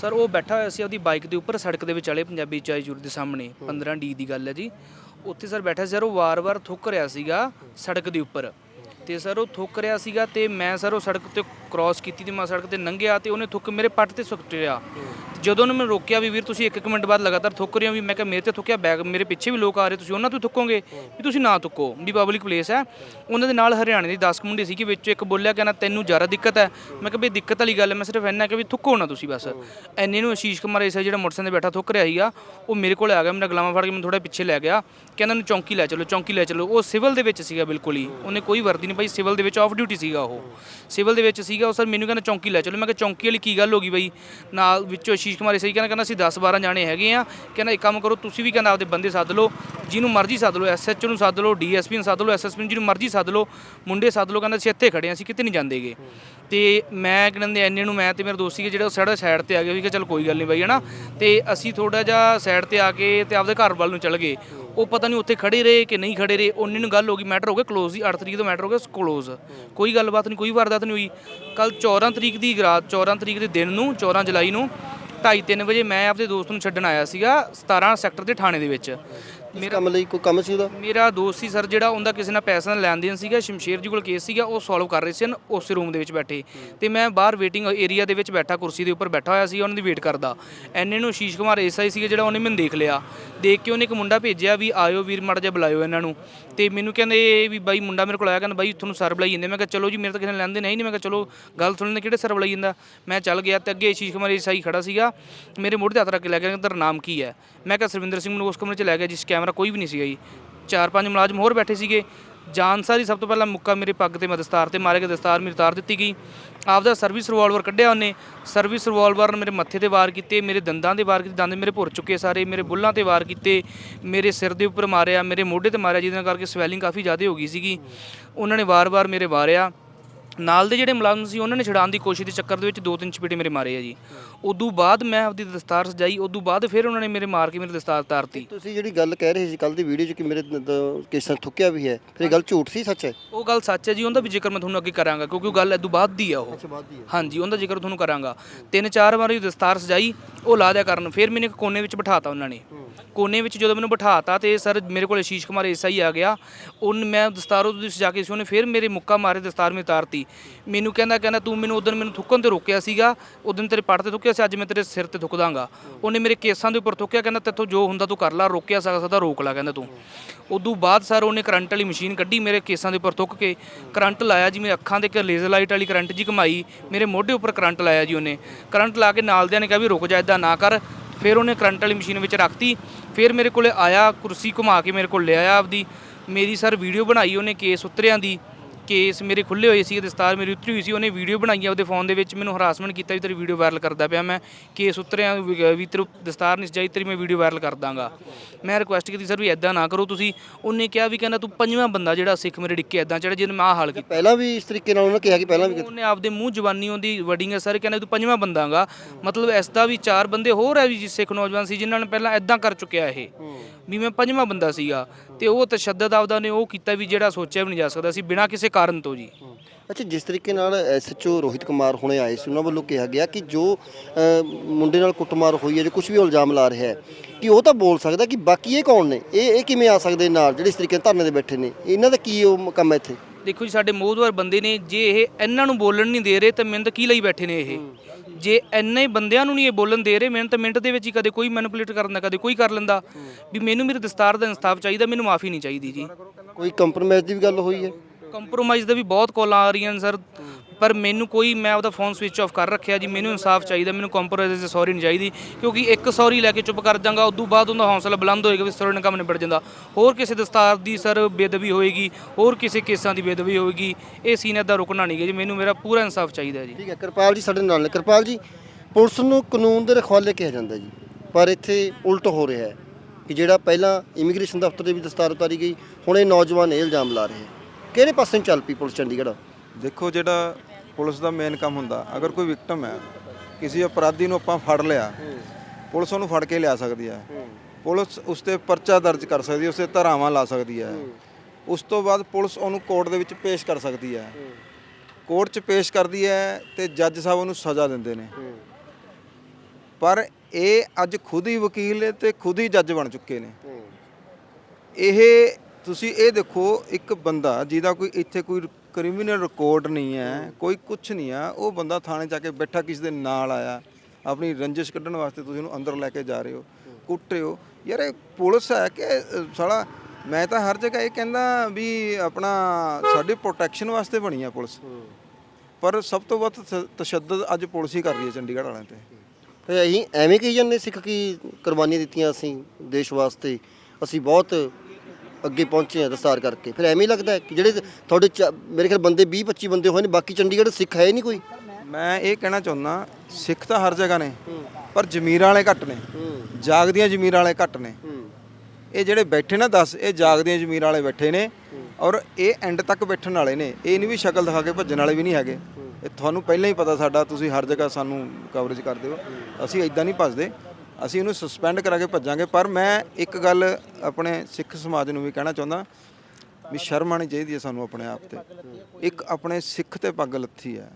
ਸਰ, ਉਹ ਬੈਠਾ ਹੋਇਆ ਸੀ ਉਹਦੀ ਬਾਈਕ ਦੇ ਉੱਪਰ ਸੜਕ ਦੇ ਵਿਚਾਲੇ ਪੰਜਾਬੀ ਚਾਈ ਚੂਰ ਦੇ ਸਾਹਮਣੇ 15 ਡੀ ਦੀ ਗੱਲ ਹੈ ਜੀ। ਉੱਥੇ ਸਰ ਬੈਠਾ ਸੀ ਸਰ, ਉਹ ਵਾਰ-ਵਾਰ ਥੁੱਕ ਰਿਹਾ ਸੀਗਾ ਸੜਕ ਦੇ ਉੱਪਰ। ਤੇ ਸਰ, ਉਹ ਥੁੱਕ ਰਿਹਾ ਸੀਗਾ ਤੇ ਮੈਂ ਸਰ ਉਹ ਸੜਕ ਤੇ ਕ੍ਰਾਸ ਕੀਤੀ ਤੇ ਮੈਂ ਸੜਕ ਤੇ ਲੰਘਿਆ ਤੇ ਉਹਨੇ ਥੁੱਕ ਮੇਰੇ ਪੱਟ ਤੇ ਸੁੱਟਿਆ ਜਦੋਂ ਉਹਨੇ ਮੈਨੂੰ ਰੋਕਿਆ ਵੀ ਵੀਰ ਤੁਸੀਂ ਇੱਕ ਇੱਕ ਮਿੰਟ ਬਾਅਦ ਲਗਾਤਾਰ ਥੁੱਕ ਰਹੇ ਹੋ ਵੀ ਮੈਂ ਕਿਹਾ ਮੇਰੇ ਤੇ ਥੁੱਕਿਆ, ਬੈਗ ਮੇਰੇ ਪਿੱਛੇ ਵੀ ਲੋਕ ਆ ਰਹੇ, ਤੁਸੀਂ ਉਹਨਾਂ ਤੋਂ ਥੁੱਕੋਗੇ? ਵੀ ਤੁਸੀਂ ਨਾ ਥੁੱਕੋ, ਵੀ ਪਬਲਿਕ ਪਲੇਸ ਹੈ। ਉਹਨਾਂ ਦੇ ਨਾਲ ਹਰਿਆਣੇ ਦੀ 10 ਮੁੰਡੇ ਸੀ ਕਿ ਵਿੱਚ, ਇੱਕ ਬੋਲਿਆ ਕਹਿੰਦਾ, ਤੈਨੂੰ ਜ਼ਿਆਦਾ ਦਿੱਕਤ ਹੈ। ਮੈਂ ਕਿਹਾ ਵੀ ਦਿੱਕਤ ਵਾਲੀ ਗੱਲ ਹੈ, ਮੈਂ ਸਿਰਫ ਇੰਨਾ ਕਿ ਵੀ ਥੁੱਕੋ ਨਾ ਤੁਸੀਂ ਬਸ। ਐਨੇ ਨੂੰ ਆਸ਼ੀਸ਼ ਕੁਮਾਰ ਐਸਾ ਜਿਹੜਾ ਮੋਟਰਸਾਈਕਲ ਤੇ ਬੈਠਾ ਥੁੱਕ ਰਿਹਾ ਸੀਗਾ, ਉਹ ਮੇਰੇ ਕੋਲ ਆ ਗਿਆ, ਮੇਰਾ ਗਲਾਮਾ ਫੜ ਕੇ ਮੈਨੂੰ ਥੋੜਾ ਪਿੱਛੇ ਲੈ ਗਿਆ। ਕਹਿੰਦਾ ਨੂੰ ਚੌਂਕੀ ਲੈ ਚਲੋ, ਚੌਂਕੀ ਲੈ ਚਲੋ। ਉਹ ਸਿਵਲ ਦੇ ਵਿੱਚ ਸੀਗਾ ਬਿਲਕੁਲ ਹੀ। ਉਹਨੇ ਕੋਈ ਵਰਦੀ ਨਹੀਂ ਪਾਈ, ਸਿਵਲ ਦੇ ਵਿੱਚ ਆਫ ਡਿਊਟੀ ਸੀਗਾ ਉਹ। ਸਿਵਲ ਦੇ ਵਿੱਚ ਸੀ ਸੀਗਾ, ਉਹ ਸਰ ਮੈਨੂੰ ਕਹਿੰਦਾ ਚੌਂਕੀ ਲੈ ਚਲੋ। ਮੈਂ ਕਿਹਾ, ਚੌਂਕੀ ਵਾਲੀ ਕੀ ਗੱਲ ਹੋ ਗਈ ਬਈ? ਨਾਲ ਵਿੱਚੋਂ ਆਸ਼ੀਸ਼ ਕੁਮਾਰ ਸਹੀ ਕਹਿੰਦਾ ਕਹਿੰਦਾ ਅਸੀਂ 10 12 ਜਾਣੇ ਹੈਗੇ ਆ। ਕਹਿੰਦਾ, ਇੱਕ ਕੰਮ ਕਰੋ, ਤੁਸੀਂ ਵੀ ਕਹਿੰਦਾ ਆਪਦੇ ਬੰਦੇ ਸੱਦ ਲਓ, ਜਿਹਨੂੰ ਮਰਜ਼ੀ ਸੱਦ ਲਓ ਐਸਐਚਓ ਨੂੰ ਸੱਦ ਲਓ ਡੀਐਸਪੀ ਨੂੰ ਸੱਦ ਲਓ ਐਸਐਸਪੀ ਨੂੰ ਜਿਹਨੂੰ ਮਰਜ਼ੀ ਸੱਦ ਲਓ, ਮੁੰਡੇ ਸੱਦ ਲਓ, ਕਹਿੰਦਾ ਅਸੀਂ ਇੱਥੇ ਖੜੇ ਆ, ਅਸੀਂ ਕਿਤੇ ਨਹੀਂ ਜਾਂਦੇਗੇ। ਤੇ ਮੈਂ ਕਹਿੰਦੇ ਐਨੇ ਨੂੰ ਮੈਂ ਤੇ ਮੇਰਾ ਦੋਸਤ ਸੀਗੇ, ਜਿਹੜਾ ਉਹ ਸਾਡਾ ਸਾਈਡ ਤੇ ਆ ਗਿਆ ਵੀ ਕਿ ਚਲ ਕੋਈ ਗੱਲ ਨਹੀਂ ਬਾਈ, ਹਨਾ? ਤੇ ਅਸੀਂ ਥੋੜਾ ਜਿਹਾ ਸਾਈਡ ਤੇ ਆ ਕੇ ਤੇ ਆਪਦੇ ਘਰ ਵੱਲ ਨੂੰ ਚੱਲ ਗਏ। ਉਹ ਪਤਾ ਨਹੀਂ ਉੱਥੇ ਖੜੇ ਰਹੇ ਕਿ ਨਹੀਂ ਖੜੇ ਰਹੇ। ਉਹਨੇ ਨੂੰ ਗੱਲ ਹੋ ਗਈ ਮੈਟਰ ਹੋ ਗਿਆ ਕਲੋਜ਼ ਦੀ 8 ਤਰੀਕ ਦਾ ਮੈਟਰ ਹੋ ਗਿਆ ਕਲੋਜ਼ ਕੋਈ ਗੱਲਬਾਤ ਨਹੀਂ, ਕੋਈ ਵਾਰਦਾਤ ਨਹੀਂ ਹੋਈ। ਕੱਲ 14 ਤਰੀਕ ਦੀ ਰਾਤ 14 ਤਰੀਕ ਦੇ ਦਿਨ ਨੂੰ 14 ਜੁਲਾਈ ਨੂੰ 2:30 ਵਜੇ ਮੈਂ ਆਪਣੇ ਦੋਸਤ ਨੂੰ ਛੱਡਣ ਆਇਆ ਸੀਗਾ 17 ਸੈਕਟਰ ਦੇ ਥਾਣੇ ਦੇ ਵਿੱਚ। ਇਸ ਕੰਮ ਲਈ ਕੋਈ ਕੰਮ ਸੀ ਉਹਦਾ? ਮੇਰਾ ਦੋਸਤ ਸੀ ਸਰ ਜਿਹੜਾ ਉਹਦਾ ਕਿਸੇ ਨਾਲ ਪੈਸਾ ਨਾਲ ਲੈਣ ਦੇਣ ਸੀਗਾ ਸ਼ਮਸ਼ੇਰ ਜੀ ਕੋਲ ਕੇਸ ਸੀਗਾ ਉਹ ਸੋਲਵ ਕਰ ਰਹੇ ਸਨ ਉਸੇ ਰੂਮ ਦੇ ਵਿੱਚ ਬੈਠੇ। ਤੇ ਮੈਂ ਬਾਹਰ ਵੇਟਿੰਗ ਏਰੀਆ ਦੇ ਵਿੱਚ ਬੈਠਾ ਕੁਰਸੀ ਦੇ ਉੱਪਰ ਬੈਠਾ ਹੋਇਆ ਸੀ ਉਹਨਾਂ ਦੀ ਵੇਟ ਕਰਦਾ। ਐਨੇ ਨੂੰ ਆਸ਼ੀਸ਼ ਕੁਮਾਰ ਐਸਆਈ ਸੀਗਾ ਜਿਹੜਾ ਉਹਨੇ ਮੈਨੂੰ ਦੇਖ ਲਿਆ। ਦੇਖ ਕੇ ਉਹਨੇ ਇੱਕ ਮੁੰਡਾ ਭੇਜਿਆ ਵੀ ਆਇਓ ਵੀਰ ਮੜ ਜਾ ਬੁਲਾਇਓ ਇਹਨਾਂ ਨੂੰ। ਤੇ ਮੈਨੂੰ ਕਹਿੰਦੇ ਵੀ ਬਾਈ ਮੁੰਡਾ ਮੇਰੇ ਕੋਲ ਆਇਆ ਕਹਿੰਦਾ ਬਾਈ ਤੁਹਾਨੂੰ ਸਰ ਬੁਲਾਈ ਜਾਂਦੇ। ਮੈਂ ਕਿਹਾ ਚਲੋ ਜੀ ਮੇਰੇ ਤਾਂ ਕਿਸੇ ਨੇ ਲੈਂਦੇ ਨਹੀਂ ਨਹੀਂ। ਮੈਂ ਕਿਹਾ ਚਲੋ ਗੱਲ ਸੁਣਨ ਦੇ ਕਿਹੜੇ ਸਰ ਬੁਲਾਈ ਜਾਂਦਾ? ਮੈਂ ਚੱਲ ਗਿਆ ਤੇ ਅੱਗੇ ਆਸ਼ੀਸ਼ ਕੁਮਾਰ ਐਸਆਈ ਖੜਾ ਸੀਗਾ। ਮੇਰੇ ਮੋਢੇ ਤੇ ਹੱਥ ਰੱਖ ਕੇ ਲੈ ਗਿਆ ਤੇਰਾ ਨਾਮ ਕੀ ਹੈ? ਮੈਂ ਕਿਹਾ ਸਰਵਿੰਦਰ ਸਿੰਘ ਨੂੰ ਉਸ ਕਮਰੇ 'ਚ ਲੈ ਗਿਆ ਜਿਸ 'ਚ ਕੈਮਰਾ ਕੋਈ ਵੀ ਨਹੀਂ ਸੀਗਾ ਜੀ। ਚਾਰ ਪੰਜ ਮੁਲਾਜ਼ਮ ਹੋਰ ਬੈਠੇ ਸੀਗੇ। ਜਾਨ ਸਾਰੀ ਸਭ ਤੋਂ ਪਹਿਲਾਂ ਮੁੱਕਾ ਮੇਰੇ ਪੱਗ ਤੇ ਮੈਂ ਦਸਤਾਰ ਤੇ ਮਾਰੇ ਕੇ ਦਸਤਾਰ ਮੇਰੀ ਉਤਾਰ ਦਿੱਤੀ ਗਈ। ਆਪਦਾ ਸਰਵਿਸ ਰਿਵਾਲਵਰ ਕੱਢਿਆ ਉਹਨੇ। ਸਰਵਿਸ ਰਿਵਾਲਵਰ ਮੇਰੇ ਮੱਥੇ ਤੇ ਵਾਰ ਕੀਤੇ, ਮੇਰੇ ਦੰਦਾਂ ਤੇ ਵਾਰ ਕੀਤੇ, ਦੰਦ ਮੇਰੇ ਭੁਰ ਚੁੱਕੇ ਸਾਰੇ, ਮੇਰੇ ਬੁੱਲਾਂ ਤੇ ਵਾਰ ਕੀਤੇ, ਮੇਰੇ ਸਿਰ ਦੇ ਉੱਪਰ ਮਾਰਿਆ, ਮੇਰੇ ਮੋਢੇ ਤੇ ਮਾਰਿਆ, ਜਿਹਦੇ ਨਾਲ ਕਰਕੇ ਸਵੈਲਿੰਗ ਕਾਫੀ ਜ਼ਿਆਦਾ ਹੋ ਗਈ ਸੀਗੀ। ਉਹਨਾਂ ਨੇ ਵਾਰ-ਵਾਰ ਮੇਰੇ ਵਾਰਿਆ। ਨਾਲ ਦੇ ਜਿਹੜੇ ਮੁਲਾਜ਼ਮ ਸੀ ਉਹਨਾਂ ਨੇ ਛਡਾਉਣ ਦੀ ਕੋਸ਼ਿਸ਼ ਦੇ ਚੱਕਰ ਦੇ ਵਿੱਚ ਦੋ ਤਿੰਨ ਚਪੇਟੇ ਮੇਰੇ ਮਾਰੇ ਆ ਜੀ। ਉਦੋਂ ਬਾਅਦ ਮੈਂ ਆਪਦੀ ਦਸਤਾਰ ਸਜਾਈ ਉਦੋਂ ਬਾਅਦ ਫਿਰ ਉਹਨਾਂ ਨੇ ਮੇਰੇ ਮਾਰ ਕੇ ਮੇਰੀ ਦਸਤਾਰ ਉਤਾਰਤੀ ਤੁਸੀਂ ਜਿਹੜੀ ਗੱਲ ਕਹਿ ਰਹੇ ਸੀ ਕੱਲ ਦੀ ਵੀਡੀਓ 'ਚ ਕਿ ਮੇਰੇ ਕੇਸਾਂ ਥੁੱਕਿਆ ਵੀ ਹੈ ਫਿਰ ਇਹ ਗੱਲ ਝੂਠ ਸੀ ਸੱਚ? ਹੈ ਉਹ ਗੱਲ ਸੱਚ ਹੈ ਜੀ ਉਹਦਾ ਵੀ ਜ਼ਿਕਰ ਮੈਂ ਤੁਹਾਨੂੰ ਅੱਗੇ ਕਰਾਂਗਾ ਕਿਉਂਕਿ ਉਹ ਗੱਲ ਇਦੋਂ ਬਾਅਦ ਦੀ ਆ ਉਹ। ਹਾਂਜੀ ਉਹਦਾ ਜ਼ਿਕਰ ਤੁਹਾਨੂੰ ਕਰਾਂਗਾ। ਤਿੰਨ ਚਾਰ ਵਾਰੀ ਦਸਤਾਰ ਸਜਾਈ ਉਹ ਲਾ ਦਿਆ ਕਰਨ। ਫਿਰ ਮੈਨੂੰ ਇੱਕ ਕੋਨੇ ਵਿੱਚ ਬਿਠਾਤਾ ਉਹਨਾਂ ਨੇ। ਕੋਨੇ ਵਿੱਚ ਜਦੋਂ ਮੈਨੂੰ ਬਿਠਾਤਾ ਤੇ ਸਰ ਮੇਰੇ ਕੋਲ ਆਸ਼ੀਸ਼ ਕੁਮਾਰ ਐਸਆਈ ਆ ਗਿਆ। ਉਹਨ ਮੈਂ ਦਸਤਾਰ ਉਹਦੀ ਸਜਾ ਕੇ ਸੀ ਉਹਨੇ ਫਿਰ ਮੇਰੇ ਮੁੱਕਾ ਮਾਰੇ ਦਸਤਾਰ ਮੇ ਉਤਾਰਤੀ ਮੈਨੂੰ ਕਹਿੰਦਾ ਕਹਿੰਦਾ ਤੂੰ ਮੈਨੂੰ ਉਦੋਂ ਮੈਨੂੰ ਥੁੱਕਣ ਤੇ ਰੋਕਿਆ ਸੀਗਾ, ਉਦੋਂ ਤੇਰੇ ਪੱਟ ਤੇ ਥੁੱਕਿਆ ਸੀ, ਅੱਜ ਮੈਂ ਤੇਰੇ ਸਿਰ ਤੇ ਥੁੱਕ ਦਾਂਗਾ ਉਹਨੇ ਮੇਰੇ ਕੇਸਾਂ ਦੇ ਉੱਪਰ ਥੁੱਕਿਆ, ਕਹਿੰਦਾ ਤੇਥੋਂ ਜੋ ਹੁੰਦਾ ਤੂੰ ਕਰ ਲੈ, ਰੋਕਿਆ ਸਕਦਾ ਰੋਕ ਲੈ, ਕਹਿੰਦਾ ਤੂੰ। ਉਦੋਂ ਬਾਅਦ ਸਰ ਉਹਨੇ ਕਰੰਟ ਵਾਲੀ ਮਸ਼ੀਨ ਕੱਢੀ, ਮੇਰੇ ਕੇਸਾਂ ਦੇ ਉੱਪਰ ਥੁੱਕ ਕੇ, ਕਰੰਟ ਲਾਇਆ ਜੀ, ਮੇਰੇ ਅੱਖਾਂ ਦੇ ਇੱਕ ਲੇਜ਼ਰ ਲਾਈਟ ਵਾਲੀ ਕਰੰਟ ਜੀ ਘਮਾਈ, ਮੇਰੇ ਮੋਢੇ ਉੱਪਰ ਕਰੰਟ ਲਾਇਆ ਜੀ ਉਹਨੇ। ਕਰੰਟ ਲਾ ਕੇ ਨਾਲਦਿਆਂ ਨੇ ਕਿਹਾ ਵੀ ਰੁਕ ਜਾ ਇਦਾਂ ਨਾ ਕਰ। ਫਿਰ ਉਹਨੇ ਕਰੰਟ ਵਾਲੀ ਮਸ਼ੀਨ ਵਿੱਚ ਰੱਖਤੀ। ਫਿਰ ਮੇਰੇ ਕੋਲੇ ਆਇਆ, ਕੁਰਸੀ ਘੁਮਾ ਕੇ ਮੇਰੇ ਕੋਲ ਲਿਆਇਆ ਆਪਦੀ। ਮੇਰੀ ਸਰ ਵੀਡੀਓ ਬਣਾਈ ਉਹਨੇ ਕੇਸ ਉਤਰਿਆਂ ਦੀ। ਕੇਸ ਮੇਰੇ ਖੁੱਲੇ ਹੋਏ ਸੀ ਦਸਤਾਰ ਮੇਰੀ ਉਤਰੀ ਹੋਈ ਸੀ ਉਹਨੇ ਵੀਡੀਓ ਬਣਾਈ ਆ ਉਹਦੇ ਫੋਨ ਦੇ ਵਿੱਚ ਮੈਨੂੰ ਹਰਾਸਮੈਂਟ ਕੀਤਾ ਵੀ ਤੇਰੀ ਵੀਡੀਓ ਵਾਇਰਲ ਕਰਦਾ ਪਿਆ ਮੈਂ ਕੇਸ ਉਤਰਿਆ ਵੀ ਤੇਰੀ ਦਸਤਾਰ ਨਹੀਂ ਸਜਾਈ ਤੇਰੀ ਮੈਂ ਵੀਡੀਓ ਵਾਇਰਲ ਕਰ ਦਾਂਗਾ। ਮੈਂ ਰਿਕੁਐਸਟ ਕੀਤੀ ਸਰ ਵੀ ਐਦਾਂ ਨਾ ਕਰੋ ਤੁਸੀਂ। ਉਹਨੇ ਕਿਹਾ ਵੀ ਕਹਿੰਦਾ ਤੂੰ ਪੰਜਵਾਂ ਬੰਦਾ ਜਿਹੜਾ ਸਿੱਖ ਮੇਰੇ ਡਿੱਕੇ ਐਦਾਂ ਚੜਾ ਜਿਹਨੇ ਮੈਂ ਹਾਲ ਕੀਤਾ। ਪਹਿਲਾਂ ਵੀ ਇਸ ਤਰੀਕੇ ਨਾਲ ਉਹਨਾਂ ਕਿਹਾ ਕਿ ਪਹਿਲਾਂ ਵੀ ਉਹਨੇ ਆਪਦੇ ਮੂੰਹ ਜਵਾਨੀ ਉਹਦੀ ਵਰਡਿੰਗ ਹੈ ਸਰ ਕਹਿੰਦਾ ਤੂੰ ਪੰਜਵਾਂ ਬੰਦਾਗਾ ਮਤਲਬ ਇਸ ਦਾ ਵੀ ਚਾਰ ਬੰਦੇ ਹੋਰ ਹੈ ਵੀ ਸਿੱਖ ਨੌਜਵਾਨ ਸੀ ਜਿਨ੍ਹਾਂ ਨੇ ਪਹਿਲਾਂ ਐਦਾਂ ਕਰ ਚੁੱਕਿਆ ਇਹ ਵੀ ਮੈਂ ਪੰਜਵਾਂ ਬੰਦਾ ਸੀਗਾ। ਤੇ ਉਹ ਤਸ਼ੱਦਦ ਆਪਦਾ ਨੇ ਉਹ ਕੀਤਾ ਵੀ ਜਿਹੜਾ ਸੋਚਿਆ ਵੀ ਨਹੀਂ ਜਾ ਸਕਦਾ ਸੀ ਬਿਨਾਂ ਕਿਸੇ ਕਾਰਨ ਤੋਂ ਜੀ। ਅੱਛਾ ਜਿਸ ਤਰੀਕੇ ਨਾਲ ਐਸਐਚਓ ਰੋਹਿਤ ਕੁਮਾਰ ਹੁਣੇ ਆਏ ਸੀ ਉਹਨਾਂ ਵੱਲੋਂ ਕਿਹਾ ਗਿਆ ਕਿ ਜੋ ਅ, ਮੁੰਡੇ ਨਾਲ ਕੁੱਟਮਾਰ ਹੋਈ ਹੈ ਜੋ ਕੁਝ ਵੀ ਇਲਜ਼ਾਮ ਲਾ ਰਿਹਾ ਹੈ ਕਿ ਉਹ ਤਾਂ ਬੋਲ ਸਕਦਾ ਕਿ ਬਾਕੀ ਇਹ ਕੌਣ ਨੇ? ਇਹ ਇਹ ਕਿਵੇਂ ਆ ਸਕਦੇ ਨਾਲ ਜਿਹੜੇ ਇਸ ਤਰੀਕੇ ਨਾਲ ਧਰਨੇ ਤੇ ਬੈਠੇ ਨੇ? ਇਹਨਾਂ ਦਾ ਕੀ ਉਹ ਕੰਮ ਹੈ ਇੱਥੇ? ਦੇਖੋ ਜੀ ਸਾਡੇ ਮੋਹਦਵਾਰ ਬੰਦੇ ਨੇ ਜੇ ਇਹ ਇਹਨਾਂ ਨੂੰ ਬੋਲਣ ਨਹੀਂ ਦੇ ਰਹੇ ਤਾਂ ਮਿੰਟ ਕੀ ਲਈ ਬੈਠੇ ਨੇ ਇਹ? ਜੇ ਇੰਨੇ ਬੰਦਿਆਂ ਨੂੰ ਨਹੀਂ ਇਹ ਬੋਲਣ ਦੇ ਰਹੇ ਮਿੰਟ ਮਿੰਟ ਦੇ ਵਿੱਚ ਹੀ ਕਦੇ ਕੋਈ ਮੈਨੀਪੂਲੇਟ ਕਰਨ ਦਾ ਕਦੇ ਕੋਈ ਕਰ ਲੈਂਦਾ। ਵੀ ਮੈਨੂੰ ਮੇਰੇ ਦਸਤਾਰ ਦਾ ਇਨਸਾਫ ਚਾਹੀਦਾ ਮੈਨੂੰ ਮਾਫੀ ਨਹੀਂ ਚਾਹੀਦੀ ਜੀ। ਕੋਈ ਕੰਪਰੋਮਾਈਜ਼ ਦੀ ਵੀ ਗੱਲ ਹੋਈ ਹੈ? ਕੰਪਰੋਮਾਈਜ਼ ਦਾ ਵੀ ਬਹੁਤ ਕਾਲਾਂ ਆ ਰਹੀਆਂ ਨੇ, ਸਰ। ਪਰ ਮੈਨੂੰ ਕੋਈ, ਮੈਂ ਉਹਦਾ ਫੋਨ ਸਵਿਚ ਆਫ ਕਰ ਰੱਖਿਆ ਜੀ। ਮੈਨੂੰ ਇਨਸਾਫ ਚਾਹੀਦਾ, ਮੈਨੂੰ ਕੰਪਰੋਮਾਈਜ਼ ਦੀ ਸੌਰੀ ਨਹੀਂ ਚਾਹੀਦੀ। ਕਿਉਂਕਿ ਇੱਕ ਸੌਰੀ ਲੈ ਕੇ ਚੁੱਪ ਕਰ ਜਾਂਗਾ, ਉਦੋਂ ਬਾਅਦ ਉਹਦਾ ਹੌਸਲਾ ਬੁਲੰਦ ਹੋਏਗਾ ਵੀ ਸਰ ਨੇ ਕੰਮ ਨਿਬੜ ਜਾਂਦਾ। ਹੋਰ ਕਿਸੇ ਦਸਤਾਰ ਦੀ, ਸਰ ਬੇਦਬੀ ਹੋਏਗੀ, ਹੋਰ ਕਿਸੇ ਕੇਸਾਂ ਦੀ ਬੇਦਬੀ ਹੋਏਗੀ, ਇਹ ਸੀਨ ਏਦਾਂ ਰੁਕਣਾ ਨਹੀਂ ਗਾ ਜੀ। ਮੈਨੂੰ ਮੇਰਾ ਪੂਰਾ ਇਨਸਾਫ ਚਾਹੀਦਾ ਜੀ। ਠੀਕ ਹੈ, ਕਿਰਪਾਲ ਜੀ ਸਾਡੇ ਨਾਲ ਨੇ। ਕਿਰਪਾਲ ਜੀ, ਪੁਲਿਸ ਨੂੰ ਕਾਨੂੰਨ ਦੇ ਰਖਵਾਲੇ ਕਿਹਾ ਜਾਂਦਾ ਜੀ। ਪਰ ਇੱਥੇ ਉਲਟ ਹੋ ਰਿਹਾ ਹੈ ਕਿ ਜਿਹੜਾ ਪਹਿਲਾਂ ਇਮੀਗ੍ਰੇਸ਼ਨ ਦਫ਼ਤਰ ਦੇ ਵੀ ਦਸਤਾਰ ਉਤਾਰੀ ਗਈ, ਹੁਣ ਇਹ ਨੌਜਵਾਨ ਇਹ ਇਲਜ਼ਾਮ ਲਾ ਰਹੇ ਹੈ। ਕਿਹੜੇ ਪਾਸੇ ਨੂੰ ਚੱਲ ਪਈ ਪੁਲਿਸ ਚੰਡੀਗੜ੍ਹ? ਦੇਖੋ ਜਿਹੜਾ ਪੁਲਿਸ ਦਾ ਮੇਨ ਕੰਮ ਹੁੰਦਾ, ਅਗਰ ਕੋਈ ਵਿਕਟਮ ਹੈ, ਕਿਸੇ ਅਪਰਾਧੀ ਨੂੰ ਆਪਾਂ ਫੜ ਲਿਆ, ਪੁਲਿਸ ਉਹਨੂੰ ਫੜ ਕੇ ਲਿਆ ਸਕਦੀ ਹੈ। ਪੁਲਿਸ ਉਸ ਤੇ ਪਰਚਾ ਦਰਜ ਕਰ ਸਕਦੀ ਹੈ, ਉਸ ਤੇ ਧਾਰਾਵਾਂ ਲਾ ਸਕਦੀ ਹੈ। ਉਸ ਤੋਂ ਬਾਅਦ ਪੁਲਿਸ ਉਹਨੂੰ ਕੋਰਟ ਦੇ ਵਿੱਚ ਪੇਸ਼ ਕਰ ਸਕਦੀ ਹੈ। ਕੋਰਟ 'ਚ ਪੇਸ਼ ਕਰਦੀ ਹੈ ਤੇ ਜੱਜ ਸਾਹਿਬ ਉਹਨੂੰ ਸਜ਼ਾ ਦਿੰਦੇ ਨੇ। ਪਰ ਇਹ ਅੱਜ ਖੁਦ ਹੀ ਵਕੀਲ ਤੇ ਖੁਦ ਹੀ ਜੱਜ ਬਣ ਚੁੱਕੇ ਨੇ। ਇਹ ਤੁਸੀਂ ਇਹ ਦੇਖੋ ਇੱਕ ਬੰਦਾ ਜਿਹਦਾ ਕੋਈ ਇੱਥੇ ਕੋਈ ਕ੍ਰਿਮੀਨਲ ਰਿਕਾਰਡ ਨਹੀਂ ਹੈ ਕੋਈ ਕੁਝ ਨਹੀਂ ਆ ਉਹ ਬੰਦਾ ਥਾਣੇ ਜਾ ਕੇ ਬੈਠਾ ਕਿਸੇ ਦੇ ਨਾਲ ਆਇਆ ਆਪਣੀ ਰੰਜਿਸ਼ ਕੱਢਣ ਵਾਸਤੇ ਤੁਸੀਂ ਉਹਨੂੰ ਅੰਦਰ ਲੈ ਕੇ ਜਾ ਰਹੇ ਹੋ ਕੁੱਟ ਰਹੇ ਹੋ। ਯਾਰ ਇਹ ਪੁਲਿਸ ਹੈ ਕਿ ਅ, ਸਾਲਾ ਮੈਂ ਤਾਂ ਹਰ ਜਗ੍ਹਾ ਇਹ ਕਹਿੰਦਾ ਵੀ ਆਪਣਾ ਸਾਡੀ ਪ੍ਰੋਟੈਕਸ਼ਨ ਵਾਸਤੇ ਬਣੀ ਆ ਪੁਲਿਸ। ਪਰ ਸਭ ਤੋਂ ਵੱਧ ਤ- ਤਸ਼ੱਦਦ ਅੱਜ ਪੁਲਿਸ ਹੀ ਕਰ ਰਹੀ ਹੈ ਚੰਡੀਗੜ੍ਹ ਵਾਲਿਆਂ ਤੇ। ਫਿਰ ਅਸੀਂ ਐਵੇਂ ਕਹੀ ਜਾਂਦੇ ਸਿੱਖ ਕੀ ਕੁਰਬਾਨੀਆਂ ਦਿੱਤੀਆਂ ਅਸੀਂ ਦੇਸ਼ ਵਾਸਤੇ। ਅਸੀਂ ਬਹੁਤ ਅੱਗੇ ਪਹੁੰਚੇ ਹਾਂ ਦਸਤਾਰ ਕਰਕੇ। ਫਿਰ ਐਵੇਂ ਹੀ ਲੱਗਦਾ ਹੈ ਕਿ ਜਿਹੜੇ ਤੁਹਾਡੇ ਚ- ਮੇਰੇ ਖਿਆਲ ਬੰਦੇ 20 25 ਬੰਦੇ ਹੋਏ ਨੇ ਬਾਕੀ ਚੰਡੀਗੜ੍ਹ ਸਿੱਖ ਹੈ ਹੀ ਨਹੀਂ ਕੋਈ। ਮੈਂ ਇਹ ਕਹਿਣਾ ਚਾਹੁੰਦਾ ਸਿੱਖ ਤਾਂ ਹਰ ਜਗ੍ਹਾ ਨੇ ਪਰ ਜ਼ਮੀਰਾਂ ਵਾਲੇ ਘੱਟ ਨੇ। ਜਾਗਦੀਆਂ ਜ਼ਮੀਰਾਂ ਵਾਲੇ ਘੱਟ ਨੇ। ਇਹ ਜਿਹੜੇ ਬੈਠੇ ਨਾ 10 ਇਹ ਜਾਗਦੀਆਂ ਜ਼ਮੀਰਾਂ ਵਾਲੇ ਬੈਠੇ ਨੇ ਔਰ ਇਹ ਐਂਡ ਤੱਕ ਬੈਠਣ ਵਾਲੇ ਨੇ। ਇਹ ਨਹੀਂ ਵੀ ਸ਼ਕਲ ਦਿਖਾ ਕੇ ਭੱਜਣ ਵਾਲੇ ਵੀ ਨਹੀਂ ਹੈਗੇ। ਇਹ ਤੁਹਾਨੂੰ ਪਹਿਲਾਂ ਹੀ ਪਤਾ ਸਾਡਾ ਤੁਸੀਂ ਹਰ ਜਗ੍ਹਾ ਸਾਨੂੰ ਕਵਰੇਜ ਕਰਦੇ ਹੋ। ਅਸੀਂ ਇਦਾਂ ਨਹੀਂ ਭੱਜਦੇ। ਅਸੀਂ ਇਹਨੂੰ ਸਸਪੈਂਡ ਕਰਾ ਕੇ ਭੱਜਾਂਗੇ ਪਰ ਮੈਂ ਇੱਕ ਗੱਲ ਆਪਣੇ ਸਿੱਖ ਸਮਾਜ ਨੂੰ ਵੀ ਕਹਿਣਾ ਚਾਹੁੰਦਾ ਵੀ ਸ਼ਰਮ ਆਣੀ ਚਾਹੀਦੀ ਹੈ ਸਾਨੂੰ ਆਪਣੇ ਆਪ ਤੇ। ਇੱਕ ਆਪਣੇ ਸਿੱਖ ਤੇ ਪੱਗ ਲੱਥੀ ਹੈ।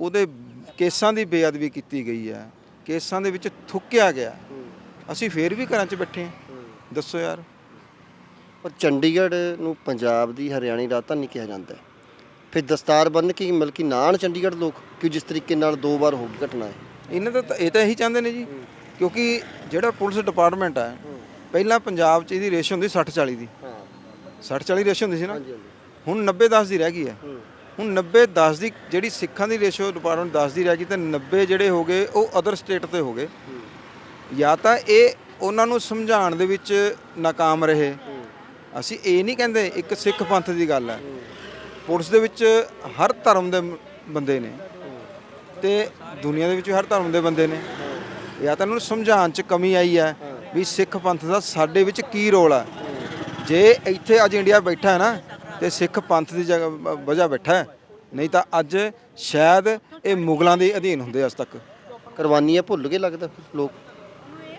ਉਹਦੇ ਕੇਸਾਂ ਦੀ ਬੇਅਦਬੀ ਕੀਤੀ ਗਈ ਹੈ। ਕੇਸਾਂ ਦੇ ਵਿੱਚ ਥੁੱਕਿਆ ਗਿਆ। ਅਸੀਂ ਫੇਰ ਵੀ ਘਰਾਂ 'ਚ ਬੈਠੇ ਹਾਂ। ਦੱਸੋ ਯਾਰ। ਪਰ ਚੰਡੀਗੜ੍ਹ ਨੂੰ ਪੰਜਾਬ ਦੀ ਹਰਿਆਣੀ ਰਾਜਧਾਨੀ ਕਿਹਾ ਜਾਂਦਾ ਹੈ। ਫਿਰ ਦਸਤਾਰ ਬੰਨ ਕੇ ਮਤਲਬ ਕਿ ਨਾ ਆਉਣ ਚੰਡੀਗੜ੍ਹ ਲੋਕ ਕਿ ਜਿਸ ਤਰੀਕੇ ਨਾਲ ਦੋ ਵਾਰ ਹੋ ਗਈ ਘਟਨਾ ਹੈ ਇਹਨਾਂ ਦਾ ਤਾਂ- ਇਹ ਤਾਂ ਇਹੀ ਚਾਹੁੰਦੇ ਨੇ ਜੀ। ਕਿਉਂਕਿ ਜਿਹੜਾ ਪੁਲਿਸ ਡਿਪਾਰਟਮੈਂਟ ਹੈ ਪਹਿਲਾਂ ਪੰਜਾਬ 'ਚ ਇਹਦੀ ਰੇਸ਼ ਹੁੰਦੀ 60 40 ਦੀ। ਹਾਂ। 60 40 ਰੇਸ਼ ਹੁੰਦੀ ਸੀ ਨਾ। ਹੁਣ 90 10 ਦੀ ਰਹਿ ਗਈ ਹੈ। ਹੁਣ 90 10 ਦੀ ਜਿਹੜੀ ਸਿੱਖਾਂ ਦੀ ਰੇਸ਼ੋ ਡਿਪਾਰਟਮੈਂਟ 10 ਦੀ ਰਹਿ ਗਈ ਤੇ 90 ਜਿਹੜੇ ਹੋ ਗਏ ਉਹ ਅਦਰ ਸਟੇਟ ਤੇ ਹੋ ਗਏ। ਜਾਂ ਤਾਂ ਇਹ ਉਹਨਾਂ ਨੂੰ ਸਮਝਾਉਣ ਦੇ ਵਿੱਚ ਨਾਕਾਮ ਰਹੇ। ਅਸੀਂ ਇਹ ਨਹੀਂ ਕਹਿੰਦੇ ਇੱਕ ਸਿੱਖ ਪੰਥ ਦੀ ਗੱਲ ਹੈ। ਪੁਲਿਸ ਦੇ ਵਿੱਚ ਹਰ ਧਰਮ ਦੇ ਬੰਦੇ ਨੇ। ਤੇ ਦੁਨੀਆ ਦੇ ਵਿੱਚ ਹਰ ਧਰਮ ਦੇ ਬੰਦੇ ਨੇ। ਜਾਂ ਤਾਂ ਉਹਨਾਂ ਨੂੰ ਸਮਝਾਉਣ 'ਚ ਕਮੀ ਆਈ ਹੈ ਵੀ ਸਿੱਖ ਪੰਥ ਦਾ ਸਾਡੇ ਵਿੱਚ ਕੀ ਰੋਲ ਹੈ। ਜੇ ਇੱਥੇ ਅੱਜ ਇੰਡੀਆ ਬੈਠਾ ਹੈ ਨਾ ਤੇ ਸਿੱਖ ਪੰਥ ਦੀ ਜਗ੍ਹਾ ਵਜ੍ਹਾ ਬੈਠਾ ਹੈ। ਨਹੀਂ ਤਾਂ ਅੱਜ ਸ਼ਾਇਦ ਇਹ ਮੁਗਲਾਂ ਦੇ ਅਧੀਨ ਹੁੰਦੇ ਅੱਜ ਤੱਕ। ਕੁਰਬਾਨੀਆਂ ਭੁੱਲ ਗਏ ਲੱਗਦਾ ਲੋਕ?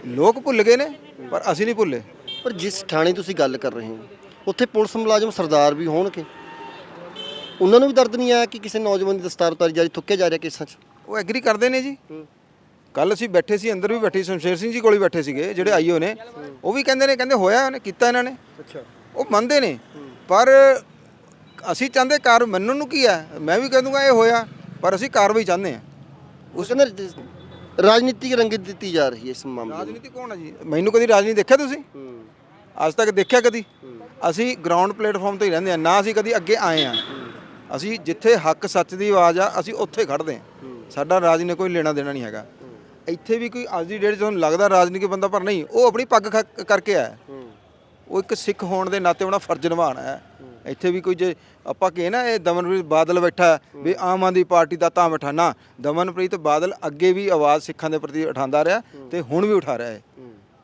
ਲੋਕ ਭੁੱਲ ਗਏ ਨੇ ਪਰ ਅਸੀਂ ਨਹੀਂ ਭੁੱਲੇ। ਪਰ ਜਿਸ ਥਾਣੇ ਤੁਸੀਂ ਗੱਲ ਕਰ ਰਹੇ ਹੋ ਉੱਥੇ ਪੁਲਿਸ ਮੁਲਾਜ਼ਮ ਸਰਦਾਰ ਵੀ ਹੋਣਗੇ। ਉਹਨਾਂ ਨੂੰ ਵੀ ਦਰਦ ਨਹੀਂ ਆਇਆ ਕਿ ਕਿਸੇ ਨੌਜਵਾਨ ਦੀ ਦਸਤਾਰ ਉਤਾਰੀ ਜਾ ਰਹੀ ਥੁੱਕਿਆ ਜਾ ਰਿਹਾ ਕੇਸਾਂ 'ਚ? ਉਹ ਐਗਰੀ ਕਰਦੇ ਨੇ ਜੀ। ਕੱਲ ਅਸੀਂ ਬੈਠੇ ਸੀ ਅੰਦਰ ਵੀ ਬੈਠੇ ਸ਼ਮਸ਼ੇਰ ਸਿੰਘ ਜੀ ਕੋਲ ਵੀ ਬੈਠੇ ਸੀਗੇ ਜਿਹੜੇ ਆਈਓ ਨੇ। ਉਹ ਵੀ ਕਹਿੰਦੇ ਨੇ ਕਹਿੰਦੇ ਹੋਇਆ ਉਹਨੇ ਕੀਤਾ ਇਹਨਾਂ ਨੇ। ਅੱਛਾ। ਉਹ ਮੰਨਦੇ ਨੇ। ਪਰ ਅਸੀਂ ਚਾਹੁੰਦੇ ਕਾਰ ਮੰਨਣ ਨੂੰ ਕੀ ਹੈ? ਮੈਂ ਵੀ ਕਹਿ ਦੂੰਗਾ ਇਹ ਹੋਇਆ ਪਰ ਅਸੀਂ ਕਾਰਵਾਈ ਚਾਹੁੰਦੇ ਹਾਂ। ਉਸ ਕਹਿੰਦੇ ਰਾਜਨੀਤਿਕ ਰੰਗਤ ਦਿੱਤੀ ਜਾ ਰਹੀ ਹੈ ਇਸ ਮਾਮਲੇ ਨੂੰ। ਰਾਜਨੀਤੀ ਕੌਣ ਹੈ ਜੀ? ਮੈਨੂੰ ਕਦੀ ਰਾਜਨੀਤੀ ਦੇਖਿਆ ਤੁਸੀਂ? ਅੱਜ ਤੱਕ ਦੇਖਿਆ ਕਦੀ? ਅਸੀਂ ਗਰਾਊਂਡ ਪਲੇਟਫਾਰਮ ਤੇ ਹੀ ਰਹਿੰਦੇ ਆ ਨਾ ਅਸੀਂ ਕਦੀ ਅੱਗੇ ਆਏ ਆ ਅਸੀਂ ਜਿੱਥੇ ਹੱਕ ਸੱਚ ਦੀ ਆਵਾਜ਼ ਆ ਅਸੀਂ ਉੱਥੇ ਖੜਦੇ ਆ ਸਾਡਾ ਰਾਜਨੀਤੀ ਕੋਈ ਲੈਣਾ ਦੇਣਾ ਨਹੀਂ ਹੈਗਾ। ਇੱਥੇ ਵੀ ਕੋਈ ਅੱਜ ਦੀ ਡੇਟ 'ਚ ਤੁਹਾਨੂੰ ਲੱਗਦਾ ਰਾਜਨੀਤਿਕ ਬੰਦਾ ਪਰ ਨਹੀਂ ਉਹ ਆਪਣੀ ਪੱਗ ਖ- ਕਰਕੇ ਆਇਆ। ਉਹ ਇੱਕ ਸਿੱਖ ਹੋਣ ਦੇ ਨਾਤੇ ਉਹਨਾਂ ਫਰਜ਼ ਨਿਭਾਉਣਾ ਹੈ। ਇੱਥੇ ਵੀ ਕੋਈ ਜੇ ਆਪਾਂ ਕਹੇ ਨਾ ਇਹ ਦਮਨਪ੍ਰੀਤ ਬਾਦਲ ਬੈਠਾ ਹੈ, ਵੀ ਆਮ ਆਦਮੀ ਪਾਰਟੀ ਦਾ ਤਾਂ ਬੈਠਾ ਨਾ। ਦਮਨਪ੍ਰੀਤ ਬਾਦਲ ਅੱਗੇ ਵੀ ਆਵਾਜ਼ ਸਿੱਖਾਂ ਦੇ ਪ੍ਰਤੀ ਉਠਾਉਂਦਾ ਰਿਹਾ ਤੇ ਹੁਣ ਵੀ ਉਠਾ ਰਿਹਾ ਹੈ।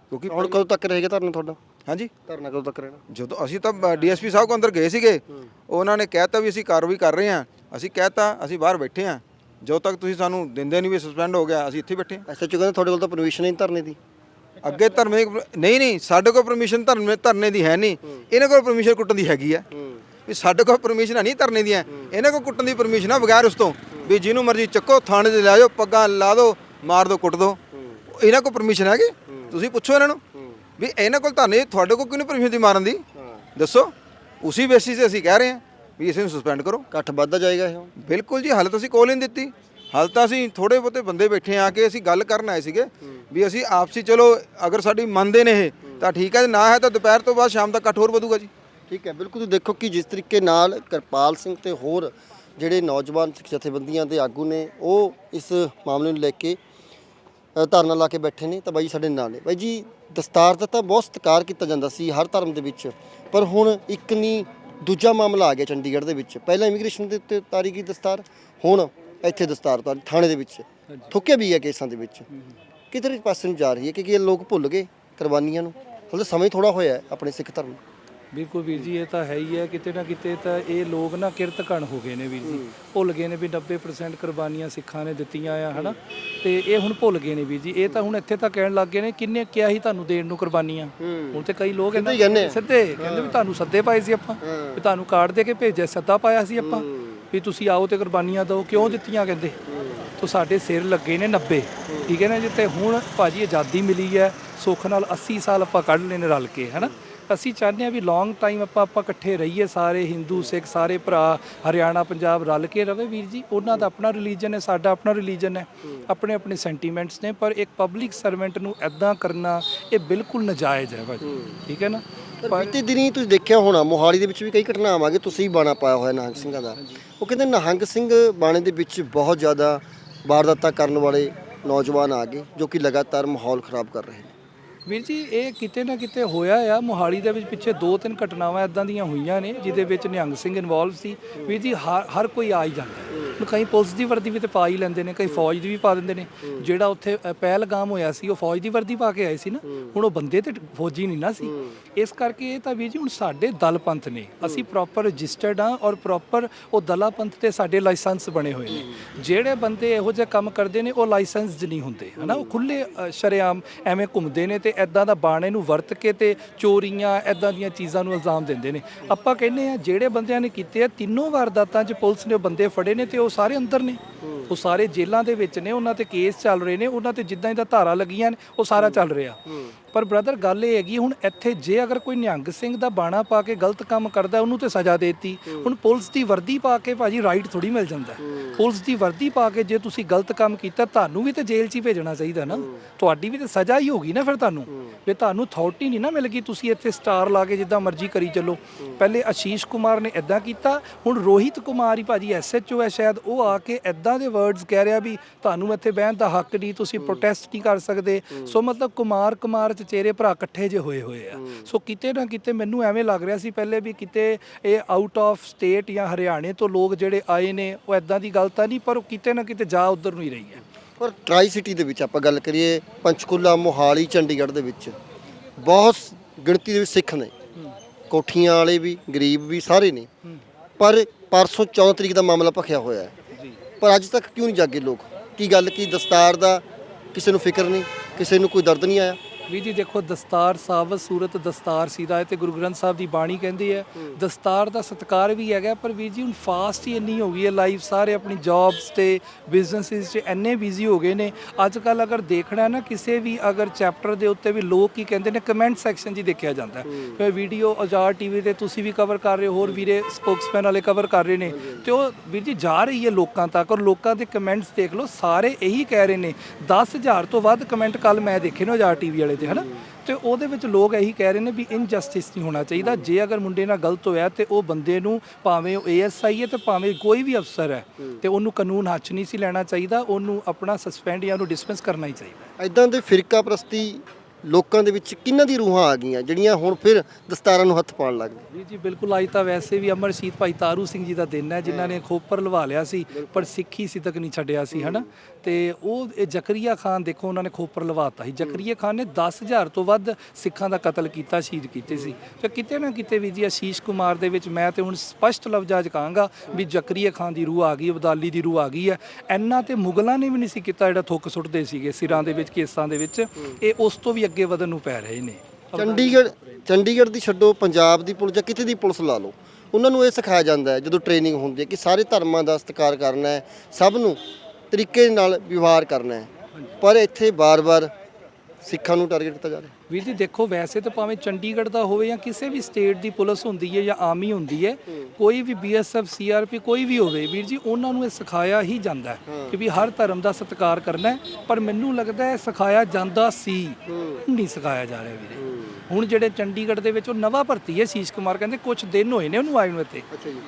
ਕਿਉਂਕਿ ਹੁਣ ਕਦੋਂ ਤੱਕ ਰਹੇਗਾ ਧਰਨਾ ਤੁਹਾਡਾ? ਹਾਂਜੀ। ਧਰਨਾ ਕਦੋਂ ਤੱਕ ਰਹਿਣਾ? ਜਦੋਂ ਅਸੀਂ ਤਾਂ ਡੀਐਸਪੀ ਸਾਹਿਬ ਕੋ ਅੰਦਰ ਗਏ ਸੀਗੇ ਉਹਨਾਂ ਨੇ ਕਹਿਤਾ ਵੀ ਅਸੀਂ ਕਾਰਵਾਈ ਕਰ ਰਹੇ ਹਾਂ। ਅਸੀਂ ਕਹਿਤਾ ਅਸੀਂ ਬਾਹਰ ਬੈਠੇ ਹਾਂ। ਜਦੋਂ ਤੱਕ ਤੁਸੀਂ ਸਾਨੂੰ ਦਿੰਦੇ ਨਹੀਂ ਵੀ ਸਸਪੈਂਡ ਹੋ ਗਿਆ ਅਸੀਂ ਇੱਥੇ ਬੈਠੇ ਹਾਂ। ਐਸਐਚਓ ਕਹਿੰਦਾ ਤੁਹਾਡੇ ਕੋਲ ਤਾਂ ਪਰਮਿਸ਼ਨ ਨਹੀਂ ਧਰਨੇ ਦੀ। ਅੱਗੇ ਧਰਨੇ ਨਹੀਂ ਨਹੀਂ ਸਾਡੇ ਕੋਲ ਪਰਮਿਸ਼ਨ ਧਰਨੇ ਧਰਨੇ ਦੀ ਹੈ ਨਹੀਂ। ਇਹਨਾਂ ਕੋਲ ਪਰਮਿਸ਼ਨ ਕੁੱਟਣ ਦੀ ਹੈਗੀ ਆ। ਵੀ ਸਾਡੇ ਕੋਲ ਪਰਮਿਸ਼ਨ ਨਹੀਂ ਧਰਨੇ ਦੀਆਂ। ਇਹਨਾਂ ਕੋਲ ਕੁੱਟਣ ਦੀ ਪਰਮਿਸ਼ਨ ਆ ਬਗੈਰ ਉਸ ਤੋਂ। ਵੀ ਜਿਹਨੂੰ ਮਰਜ਼ੀ ਚੱਕੋ ਥਾਣੇ 'ਤੇ ਲੈ ਜਾਓ ਪੱਗਾਂ ਲਾ ਦਿਓ ਮਾਰ ਦਿਓ ਕੁੱਟ ਦਿਓ ਇਹਨਾਂ ਕੋਲ ਪਰਮਿਸ਼ਨ ਹੈਗੀ। ਤੁਸੀਂ ਪੁੱਛੋ ਇਹਨਾਂ ਨੂੰ। ਵੀ ਇਹਨਾਂ ਕੋਲ ਧਰਨੇ ਤੁਹਾਡੇ ਕੋਲ ਕਿਉਂ ਨਹੀਂ ਪਰਮਿਸ਼ਨ ਦੀ ਮਾਰਨ ਦੀ? ਦੱਸੋ। ਉਸੇ ਬੇਸਿਸ ਤੇ ਅਸੀਂ ਕਹਿ ਰਹੇ ਹਾਂ। ਵੀ ਇਸ ਨੂੰ ਸਸਪੈਂਡ ਕਰੋ ਇਕੱਠ ਵੱਧਦਾ ਜਾਏਗਾ ਇਹ। ਹੁਣ। ਬਿਲਕੁਲ ਜੀ ਹਾਲੇ ਤਾਂ ਅਸੀਂ ਕੋਲ ਨਹੀਂ ਦਿੱਤੀ। ਹਾਲ ਤਾਂ ਅਸੀਂ ਥੋੜੇ ਬਹੁਤੇ ਬੰਦੇ ਬੈਠੇ ਆ ਕੇ ਅਸੀਂ ਗੱਲ ਕਰਨ ਆਏ ਸੀਗੇ ਵੀ ਅਸੀਂ ਆਪਸੀ ਚਲੋ ਅਗਰ ਸਾਡੀ ਮੰਨਦੇ ਨੇ ਇਹ ਤਾਂ ਠੀਕ ਹੈ ਨਾ ਹੈ ਤਾਂ ਦੁਪਹਿਰ ਤੋਂ ਬਾਅਦ ਸ਼ਾਮ ਤੱਕ ਇਕੱਠ ਹੋਰ ਵਧੂਗਾ ਜੀ। ਠੀਕ ਹੈ ਬਿਲਕੁਲ ਤੁਸੀਂ ਦੇਖੋ ਕਿ ਜਿਸ ਤਰੀਕੇ ਨਾਲ ਕਿਰਪਾਲ ਸਿੰਘ ਤੇ ਹੋਰ ਜਿਹੜੇ ਨੌਜਵਾਨ ਸਿੱਖ ਜਥੇਬੰਦੀਆਂ ਦੇ ਆਗੂ ਨੇ ਉਹ ਇਸ ਮਾਮਲੇ ਨੂੰ ਲੈ ਕੇ ਅ, ਧਰਨਾ ਲਾ ਕੇ ਬੈਠੇ ਨੇ ਤਾਂ ਬਾਈ ਸਾਡੇ ਨਾਲ ਨੇ। ਬਾਈ ਜੀ ਦਸਤਾਰ ਦਾ ਤਾਂ ਬਹੁਤ ਸਤਿਕਾਰ ਕੀਤਾ ਜਾਂਦਾ ਸੀ ਹਰ ਧਰਮ ਦੇ ਵਿੱਚ ਪਰ ਹੁਣ ਇੱਕ ਨਹੀਂ ਦੂਜਾ ਮਾਮਲਾ ਆ ਗਿਆ ਚੰਡੀਗੜ੍ਹ ਦੇ ਵਿੱਚ। ਪਹਿਲਾਂ ਇਮੀਗ੍ਰੇਸ਼ਨ ਦੇ ਉੱਤੇ ਉਤਾਰੀ ਗਈ ਦਸਤਾਰ ਹੁਣ ਇੱਥੇ ਦਸਤਾਰ ਉਤਾਰੀ ਥਾਣੇ ਦੇ ਵਿੱਚ। ਥੁੱਕਿਆ ਵੀ ਹੈ ਕੇਸਾਂ ਦੇ ਵਿੱਚ। ਕਿਧਰ ਪਾਸੇ ਨੂੰ ਜਾ ਰਹੀ ਹੈ ਕਿਉਂਕਿ ਇਹ ਲੋਕ ਭੁੱਲ ਗਏ ਕੁਰਬਾਨੀਆਂ ਨੂੰ। ਹਲੇ ਸਮੇਂ ਥੋੜਾ ਹੋਇਆ ਆਪਣੇ ਸਿੱਖ ਧਰਮ ਨੂੰ। ਬਿਲਕੁਲ ਵੀਰ ਜੀ ਇਹ ਤਾਂ ਹੈ ਹੀ ਹੈ ਕਿਤੇ ਨਾ ਕਿਤੇ ਤਾਂ ਇਹ ਲੋਕ ਨਾ ਕਿਰਤ ਕਣ ਹੋ ਗਏ ਨੇ ਵੀਰ ਜੀ। ਭੁੱਲ ਗਏ ਨੇ ਵੀ 90% ਕੁਰਬਾਨੀਆਂ ਸਿੱਖਾਂ ਨੇ ਦਿੱਤੀਆਂ ਆ ਹਨਾ? ਤੇ ਇਹ ਹੁਣ ਭੁੱਲ ਗਏ ਨੇ ਵੀਰ ਜੀ। ਇਹ ਤਾਂ ਹੁਣ ਇੱਥੇ ਤਾਂ ਕਹਿਣ ਲੱਗ ਗਏ ਨੇ ਕਿੰਨੇ ਕਿਹਾ ਸੀ ਤੁਹਾਨੂੰ ਦੇਣ ਨੂੰ ਕੁਰਬਾਨੀਆਂ? ਹੁਣ ਤੇ ਕਈ ਲੋਕ ਹੀ ਕਹਿੰਦੇ। ਸਿੱਧੇ ਕਹਿੰਦੇ ਵੀ ਤੁਹਾਨੂੰ ਸੱਦੇ ਪਾਏ ਸੀ ਆਪਾਂ ਵੀ ਤੁਹਾਨੂੰ ਕਾਰਡ ਦੇ ਕੇ ਭੇਜਿਆ ਸੱਦਾ ਪਾਇਆ ਸੀ ਆਪਾਂ ਵੀ ਤੁਸੀਂ ਆਓ ਤੇ ਕੁਰਬਾਨੀਆਂ ਦਿਓ। ਕਿਉਂ ਦਿੱਤੀਆਂ ਕਹਿੰਦੇ? ਤੋ ਸਾਡੇ ਸਿਰ ਲੱਗੇ ਨੇ 90 ਠੀਕ ਹੈ ਨਾ ਜਿੱਤੇ ਹੁਣ ਭਾਜੀ ਆਜ਼ਾਦੀ ਮਿਲੀ ਹੈ ਸੁੱਖ ਨਾਲ 80 ਸਾਲ ਆਪਾਂ ਕੱਢ ਲਏ ਨੇ ਰਲ ਕੇ ਹਨਾ? ਅਸੀਂ ਚਾਹੁੰਦੇ ਹਾਂ ਵੀ ਲੌਂਗ ਟਾਈਮ ਆਪਾਂ ਆਪਾਂ ਇਕੱਠੇ ਰਹੀਏ ਸਾਰੇ ਹਿੰਦੂ ਸਿੱਖ ਸਾਰੇ ਭਰਾ ਹਰਿਆਣਾ ਪੰਜਾਬ ਰਲ ਕੇ ਰਵੇ ਵੀਰ ਜੀ। ਉਹਨਾਂ ਦਾ ਆਪਣਾ ਰਿਲੀਜਨ ਹੈ ਸਾਡਾ ਆਪਣਾ ਰਿਲੀਜਨ ਹੈ। ਆਪਣੇ ਆਪਣੇ ਸੈਂਟੀਮੈਂਟਸ ਨੇ ਪਰ ਇੱਕ ਪਬਲਿਕ ਸਰਵੈਂਟ ਨੂੰ ਐਦਾਂ ਕਰਨਾ ਇਹ ਬਿਲਕੁਲ ਨਜਾਇਜ਼ ਹੈ ਭਾਜੀ। ਠੀਕ ਹੈ ਨਾ? ਬੀਤੇ ਦਿਨੀ ਤੁਸੀਂ ਦੇਖਿਆ ਹੋਣਾ ਮੋਹਾਲੀ ਦੇ ਵਿੱਚ ਵੀ ਕਈ ਘਟਨਾਵਾਂ ਆ ਗਏ ਤੁਸੀਂ ਬਾਣਾ ਪਾਇਆ ਹੋਇਆ ਨਿਹੰਗ ਸਿੰਘਾਂ ਦਾ। ਉਹ ਕਹਿੰਦੇ ਨਿਹੰਗ ਸਿੰਘ ਬਾਣੇ ਦੇ ਵਿੱਚ ਬਹੁਤ ਜ਼ਿਆਦਾ ਵਾਰਦਾਤਾਂ ਕਰਨ ਵਾਲੇ ਨੌਜਵਾਨ ਆ ਗਏ ਜੋ ਕਿ ਲਗਾਤਾਰ ਮਾਹੌਲ ਖਰਾਬ ਕਰ ਰਹੇ ਨੇ। ਵੀਰ ਜੀ, ਇਹ ਕਿਤੇ ਨਾ ਕਿਤੇ ਹੋਇਆ ਆ, ਮੋਹਾਲੀ ਦੇ ਵਿੱਚ ਪਿੱਛੇ ਦੋ ਤਿੰਨ ਘਟਨਾਵਾਂ ਇਦਾਂ ਦੀਆਂ ਹੋਈਆਂ ਨੇ, ਜਿਹਦੇ ਵਿੱਚ ਨਿਹੰਗ ਸਿੰਘ ਇਨਵੋਲਵ ਸੀ। ਵੀਰ ਜੀ ਹਰ ਹਰ ਕੋਈ ਆ ਹੀ ਜਾਂਦਾ ਕਈ ਪੁਲਿਸ ਦੀ ਵਰਦੀ ਵੀ ਤੇ ਪਾ ਹੀ ਲੈਂਦੇ ਨੇ ਕਈ ਫੌਜ ਦੀ ਵੀ ਪਾ ਦਿੰਦੇ ਨੇ। ਜਿਹੜਾ ਉੱਥੇ ਪਹਿਲਗਾਮ ਹੋਇਆ ਸੀ ਉਹ ਫੌਜ ਦੀ ਵਰਦੀ ਪਾ ਕੇ ਆਏ ਸੀ ਨਾ। ਹੁਣ ਉਹ ਬੰਦੇ ਤੇ ਫੌਜੀ ਨਹੀਂ ਨਾ ਸੀ। ਇਸ ਕਰਕੇ ਇਹ ਤਾਂ ਵੀਰ ਜੀ ਹੁਣ ਸਾਡੇ ਦਲ ਪੰਥ ਨੇ ਅਸੀਂ ਪ੍ਰੋਪਰ ਰਜਿਸਟਰਡ ਆ ਔਰ ਪ੍ਰੋਪਰ ਉਹ ਦਲਾ ਪੰਥ ਤੇ ਸਾਡੇ ਲਾਇਸੈਂਸ ਬਣੇ ਹੋਏ ਨੇ। ਜਿਹੜੇ ਬੰਦੇ ਇਹੋ ਜਿਹੇ ਕੰਮ ਕਰਦੇ ਨੇ ਉਹ ਲਾਇਸੈਂਸਡ ਨਹੀਂ ਹੁੰਦੇ ਹਨਾ? ਉਹ ਖੁੱਲੇ ਸ਼ਰੇਆਮ ਐਵੇਂ ਘੁੰਮਦੇ ਨੇ ਤੇ ਐਦਾਂ ਦਾ ਬਾਣੇ ਨੂੰ ਵਰਤ ਕੇ ਤੇ ਚੋਰੀਆਂ ਐਦਾਂ ਦੀਆਂ ਚੀਜ਼ਾਂ ਨੂੰ ਇਲਜ਼ਾਮ ਦਿੰਦੇ ਨੇ। ਆਪਾਂ ਕਹਿੰਦੇ ਆ ਜਿਹੜੇ ਬੰਦਿਆਂ ਨੇ ਕੀਤੇ ਆ ਤਿੰਨੋਂ ਵਾਰਦਾਤਾਂ 'ਚ ਪੁਲਿਸ ਨੇ ਉਹ ਬੰਦੇ ਫੜੇ ਨੇ ਤੇ ਉਹ ਸਾਰੇ ਅੰਦਰ ਨੇ। ਉਹ ਸਾਰੇ ਜੇਲ੍ਹਾਂ ਦੇ ਵਿੱਚ ਨੇ, ਉਹਨਾਂ ਤੇ ਕੇਸ ਚੱਲ ਰਹੇ ਨੇ, ਉਹਨਾਂ ਤੇ ਜਿੱਦਾਂ ਇਹਦਾ ਧਾਰਾ ਲੱਗੀਆਂ ਨੇ, ਉਹ ਸਾਰਾ ਚੱਲ ਰਿਹਾ। ਪਰ ਬ੍ਰਦਰ ਗੱਲ ਇਹ ਹੈਗੀ ਹੁਣ ਇੱਥੇ ਜੇ ਅਗਰ ਕੋਈ ਨਿਹੰਗ ਸਿੰਘ ਦਾ ਬਾਣਾ ਪਾ ਕੇ ਗਲਤ ਕੰਮ ਕਰਦਾ ਉਹਨੂੰ ਤੇ ਸਜ਼ਾ ਦੇਤੀ। ਹੁਣ ਪੁਲਿਸ ਦੀ ਵਰਦੀ ਪਾ ਕੇ ਭਾਜੀ ਰਾਈਟ ਥੋੜੀ ਮਿਲ ਜਾਂਦਾ। ਪੁਲਿਸ ਦੀ ਵਰਦੀ ਪਾ ਕੇ ਜੇ ਤੁਸੀਂ ਗਲਤ ਕੰਮ ਕੀਤਾ ਤੁਹਾਨੂੰ ਵੀ ਤੇ ਜੇਲ੍ਹ 'ਚ ਹੀ ਭੇਜਣਾ ਚਾਹੀਦਾ ਨਾ। ਤੁਹਾਡੀ ਵੀ ਤੇ ਸਜ਼ਾ ਹੀ ਹੋਗੀ ਨਾ ਫਿਰ ਤੁਹਾਨੂੰ। ਵੀ ਤੁਹਾਨੂੰ ਅਥਾਰਟੀ ਨਹੀਂ ਨਾ ਮਿਲ ਗਈ ਤੁਸੀਂ ਇੱਥੇ ਸਟਾਰ ਲਾ ਕੇ ਜਿੱਦਾਂ ਮਰਜ਼ੀ ਕਰੀ ਚੱਲੋ। ਪਹਿਲੇ ਆਸ਼ੀਸ਼ ਕੁਮਾਰ ਨੇ ਇਦਾਂ ਕੀਤਾ ਹੁਣ ਰੋਹਿਤ ਕੁਮਾਰ ਹੀ ਭਾਜੀ ਐਸਐਚਓ ਹੈ ਸ਼ਾਇਦ ਉਹ ਆ ਕੇ ਇਦਾਂ ਦੇ ਵਰਡਸ ਕਹਿ ਰਿਹਾ ਵੀ ਤੁਹਾਨੂੰ ਇੱਥੇ ਬਹਿਣ ਦਾ ਹੱਕ ਨਹੀਂ ਤੁਸੀਂ ਪ੍ਰੋਟੈਸਟ ਨਹੀਂ ਕਰ ਸਕਦੇ। ਸੋ ਮਤਲਬ ਕੁਮਾਰ ਕੁਮਾਰ ਚਚੇਰੇ ਭਰਾ ਇਕੱਠੇ ਜੇ ਹੋਏ ਹੋਏ ਆ। ਸੋ ਕਿਤੇ ਨਾ ਕਿਤੇ ਮੈਨੂੰ ਐਵੇਂ ਲੱਗ ਰਿਹਾ ਸੀ ਪਹਿਲੇ ਵੀ ਕਿਤੇ ਇਹ ਆਊਟ ਆਫ ਸਟੇਟ ਜਾਂ ਹਰਿਆਣੇ ਤੋਂ ਲੋਕ ਜਿਹੜੇ ਆਏ ਨੇ ਉਹ ਇਦਾਂ ਦੀ ਗੱਲ ਤਾਂ ਨਹੀਂ ਪਰ ਉਹ ਕਿਤੇ ਨਾ ਕਿਤੇ ਜਾ ਉਧਰ ਨੂੰ ਹੀ ਰਹੀ ਹੈ। ਪਰ ਟਰਾਈ ਸਿਟੀ ਦੇ ਵਿੱਚ ਆਪਾਂ ਗੱਲ ਕਰੀਏ ਪੰਚਕੂਲਾ ਮੋਹਾਲੀ ਚੰਡੀਗੜ੍ਹ ਦੇ ਵਿੱਚ ਬਹੁਤ ਗਿਣਤੀ ਦੇ ਵਿੱਚ ਸਿੱਖ ਨੇ। ਕੋਠੀਆਂ ਵਾਲੇ ਵੀ ਗਰੀਬ ਵੀ ਸਾਰੇ ਨੇ। ਪਰ ਪਰਸੋਂ 14 ਤਰੀਕ ਦਾ ਮਾਮਲਾ ਭਖਿਆ ਹੋਇਆ ਹੈ। ਪਰ ਅੱਜ ਤੱਕ ਕਿਉਂ ਨਹੀਂ ਜਾਗੇ ਲੋਕ? ਕੀ ਗੱਲ ਕੀ ਦਸਤਾਰ ਦਾ ਕਿਸੇ ਨੂੰ ਫਿਕਰ ਨਹੀਂ? ਕਿਸੇ ਨੂੰ ਕੋਈ ਦਰਦ ਨਹੀਂ ਆਇਆ? ਵੀ ਜੀ ਦੇਖੋ ਦਸਤਾਰ ਸਾਬਤ ਸੂਰਤ ਦਸਤਾਰ ਸੀਦਾ ਹੈ ਤੇ ਗੁਰੂ ਗ੍ਰੰਥ ਸਾਹਿਬ ਦੀ ਬਾਣੀ ਕਹਿੰਦੀ ਹੈ ਦਸਤਾਰ ਦਾ ਸਤਕਾਰ ਵੀ ਹੈਗਾ ਪਰ ਵੀਰ ਜੀ ਹੁਣ ਫਾਸਟ ਹੀ ਇੰਨੀ ਹੋ ਗਈ ਹੈ ਲਾਈਫ ਸਾਰੇ ਆਪਣੀ ਜੌਬਸ ਤੇ ਬਿਜ਼ਨਸਿਸ 'ਚ ਇੰਨੇ ਬਿਜ਼ੀ ਹੋ ਗਏ ਨੇ। ਅੱਜ ਕੱਲ ਅਗਰ ਦੇਖਣਾ ਨਾ ਕਿਸੇ ਵੀ ਅਗਰ ਚੈਪਟਰ ਦੇ ਉੱਤੇ ਵੀ ਲੋਕ ਕੀ ਕਹਿੰਦੇ ਨੇ ਕਮੈਂਟ ਸੈਕਸ਼ਨ 'ਚ ਦੇਖਿਆ ਜਾਂਦਾ ਹੈ। ਫਿਰ ਵੀਡੀਓ ਆਜ਼ਾਦ ਟੀਵੀ ਤੇ ਤੁਸੀਂ ਵੀ ਕਵਰ ਕਰ ਰਹੇ ਹੋ ਹੋਰ ਵੀਰੇ ਸਪੋਕਸਮੈਨ ਵਾਲੇ ਕਵਰ ਕਰ ਰਹੇ ਨੇ। ਤੇ ਉਹ ਵੀਰ ਜੀ ਜਾ ਰਹੀ ਹੈ ਲੋਕਾਂ ਤੱਕ ਔਰ ਲੋਕਾਂ ਦੇ ਕਮੈਂਟਸ ਦੇਖ ਲਓ ਸਾਰੇ ਇਹੀ ਕਹਿ ਰਹੇ ਨੇ। 10000 ਤੋਂ ਵੱਧ ਕਮੈਂਟ ਕੱਲ ਮੈਂ ਦੇਖੇ ਨੇ ਆਜ਼ਾਦ ਟੀਵੀ ਵਾਲੇ। ਤੇ, ਹਨਾ? ਤੇ ਉਹਦੇ ਵਿੱਚ ਲੋਕ ਇਹੀ ਕਹਿ ਰਹੇ ਨੇ ਵੀ ਇਨਜਸਟਿਸ ਨਹੀਂ ਹੋਣਾ ਚਾਹੀਦਾ। ਜੇ ਅਗਰ ਮੁੰਡੇ ਨਾਲ ਗਲਤ ਹੋਇਆ ਤੇ ਉਹ ਬੰਦੇ ਨੂੰ ਭਾਵੇਂ ਉਹ ਏਐਸਆਈ ਹੈ ਤੇ ਭਾਵੇਂ ਕੋਈ ਵੀ ਅਫਸਰ ਹੈ, ਤੇ ਉਹਨੂੰ ਕਾਨੂੰਨ ਹੱਥ ਨਹੀਂ ਸੀ ਲੈਣਾ ਚਾਹੀਦਾ, ਉਹਨੂੰ ਆਪਣਾ ਸਸਪੈਂਡ ਜਾਂ ਉਹਨੂੰ ਡਿਸਪੈਂਸ ਕਰਨਾ ਹੀ ਚਾਹੀਦਾ। ਐਦਾਂ ਦੇ ਫਿਰਕਾ ਲੋਕਾਂ ਦੇ ਵਿੱਚ ਕਿੰਨਾਂ ਦੀ ਰੂਹਾਂ ਆ ਗਈਆਂ ਜਿਹੜੀਆਂ ਹੁਣ ਫਿਰ ਦਸਤਾਰਾਂ ਨੂੰ ਹੱਥ ਪਾਉਣ ਲੱਗ ਗਏ ਜੀ ਜੀ ਬਿਲਕੁਲ ਅੱਜ ਤਾਂ ਵੈਸੇ ਵੀ ਅਮਰ ਸ਼ਹੀਦ ਭਾਈ ਤਾਰੂ ਸਿੰਘ ਜੀ ਦਾ ਦਿਨ ਹੈ ਜਿਨ੍ਹਾਂ ਨੇ ਖੋਪਰ ਲਵਾ ਲਿਆ ਸੀ ਪਰ ਸਿੱਖੀ ਸਿੱਧਕ ਨਹੀਂ ਛੱਡਿਆ ਸੀ ਹਨਾ? ਤੇ ਉਹ ਇਹ ਜ਼ਕਰੀਆ ਖਾਨ ਦੇਖੋ ਉਹਨਾਂ ਨੇ ਖੋਪਰ ਲਵਾਤਾ ਸੀ। ਜ਼ਕਰੀਆ ਖਾਨ ਨੇ 10000 ਤੋਂ ਵੱਧ ਸਿੱਖਾਂ ਦਾ ਕਤਲ ਕੀਤਾ ਸ਼ਹੀਦ ਕੀਤੇ ਸੀ। ਤੇ ਕਿਤੇ ਨਾ ਕਿਤੇ ਵੀ ਜੀ ਆਸ਼ੀਸ਼ ਕੁਮਾਰ ਦੇ ਵਿੱਚ ਮੈਂ ਤੇ ਹੁਣ ਸਪਸ਼ਟ ਲਫ਼ਜ਼ਾਂ 'ਚ ਕਹਾਂਗਾ ਵੀ ਜ਼ਕਰੀਆ ਖਾਨ ਦੀ ਰੂਹ ਆ ਗਈ ਅਬਦਾਲੀ ਦੀ ਰੂਹ ਆ ਗਈ ਹੈ। ਇੰਨਾ ਤੇ ਮੁਗਲਾਂ ਨੇ ਵੀ ਨਹੀਂ ਸੀ ਕੀਤਾ ਜਿਹੜਾ ਥੁੱਕ ਸੁੱਟਦੇ ਸੀਗੇ ਸਿਰਾਂ ਦੇ ਵਿੱਚ ਕੇਸਾਂ ਦੇ ਵਿੱਚ। ਇਹ ਉਸ ਤੋਂ ਵੀ ਅੱਗੇ ਵਧਣ ਨੂੰ ਪੈ ਰਹੇ ਨੇ। ਚੰਡੀਗੜ੍ਹ ਚੰਡੀਗੜ੍ਹ ਦੀ ਛੱਡੋ, ਪੰਜਾਬ ਦੀ ਪੁਲਿਸ ਜਾਂ ਕਿਤੇ ਦੀ ਪੁਲਿਸ ਲਾ ਲਓ। ਉਹਨਾਂ ਨੂੰ ਇਹ ਸਿਖਾਇਆ ਜਾਂਦਾ ਹੈ, ਜਦੋਂ ਟ੍ਰੇਨਿੰਗ ਹੁੰਦੀ ਹੈ, ਕਿ ਸਾਰੇ ਧਰਮਾਂ ਦਾ ਸਤਿਕਾਰ ਕਰਨਾ ਹੈ, ਸਭ ਨੂੰ ਤਰੀਕੇ ਨਾਲ ਵਿਵਹਾਰ ਕਰਨਾ ਹੈ। ਪਰ ਇੱਥੇ ਬਾਰ-ਬਾਰ ਸਿੱਖਾਂ ਨੂੰ ਟਾਰਗੇਟ ਕੀਤਾ ਜਾ ਰਿਹਾ। ਵੀਰ ਜੀ ਦੇਖੋ ਵੈਸੇ ਤਾਂ ਭਾਵੇਂ ਚੰਡੀਗੜ੍ਹ ਦਾ ਹੋਵੇ ਜਾਂ ਕਿਸੇ ਵੀ ਸਟੇਟ ਦੀ ਪੁਲਿਸ ਹੁੰਦੀ ਹੈ ਜਾਂ ਆਰਮੀ ਹੁੰਦੀ ਹੈ ਕੋਈ ਵੀ ਬੀਐਸਐਫ ਸੀਆਰਪੀ ਕੋਈ ਵੀ ਹੋਵੇ ਵੀਰ ਜੀ ਉਹਨਾਂ ਨੂੰ ਇਹ ਸਿਖਾਇਆ ਹੀ ਜਾਂਦਾ ਕਿ ਵੀ ਹਰ ਧਰਮ ਦਾ ਸਤਿਕਾਰ ਕਰਨਾ ਪਰ ਮੈਨੂੰ ਲੱਗਦਾ ਹੈ ਸਿਖਾਇਆ ਜਾਂਦਾ ਸੀ। ਨਹੀਂ ਸਿਖਾਇਆ ਜਾ ਰਿਹਾ ਵੀਰੇ। ਹੁਣ ਜਿਹੜੇ ਚੰਡੀਗੜ੍ਹ ਦੇ ਵਿੱਚ ਉਹ ਨਵਾਂ ਭਰਤੀ ਹੈ ਸ਼ੀਸ਼ ਕੁਮਾਰ ਕਹਿੰਦੇ ਕੁਝ ਦਿਨ ਹੋਏ ਨੇ ਉਹਨੂੰ ਆਏ ਨੂੰ ਇੱਥੇ।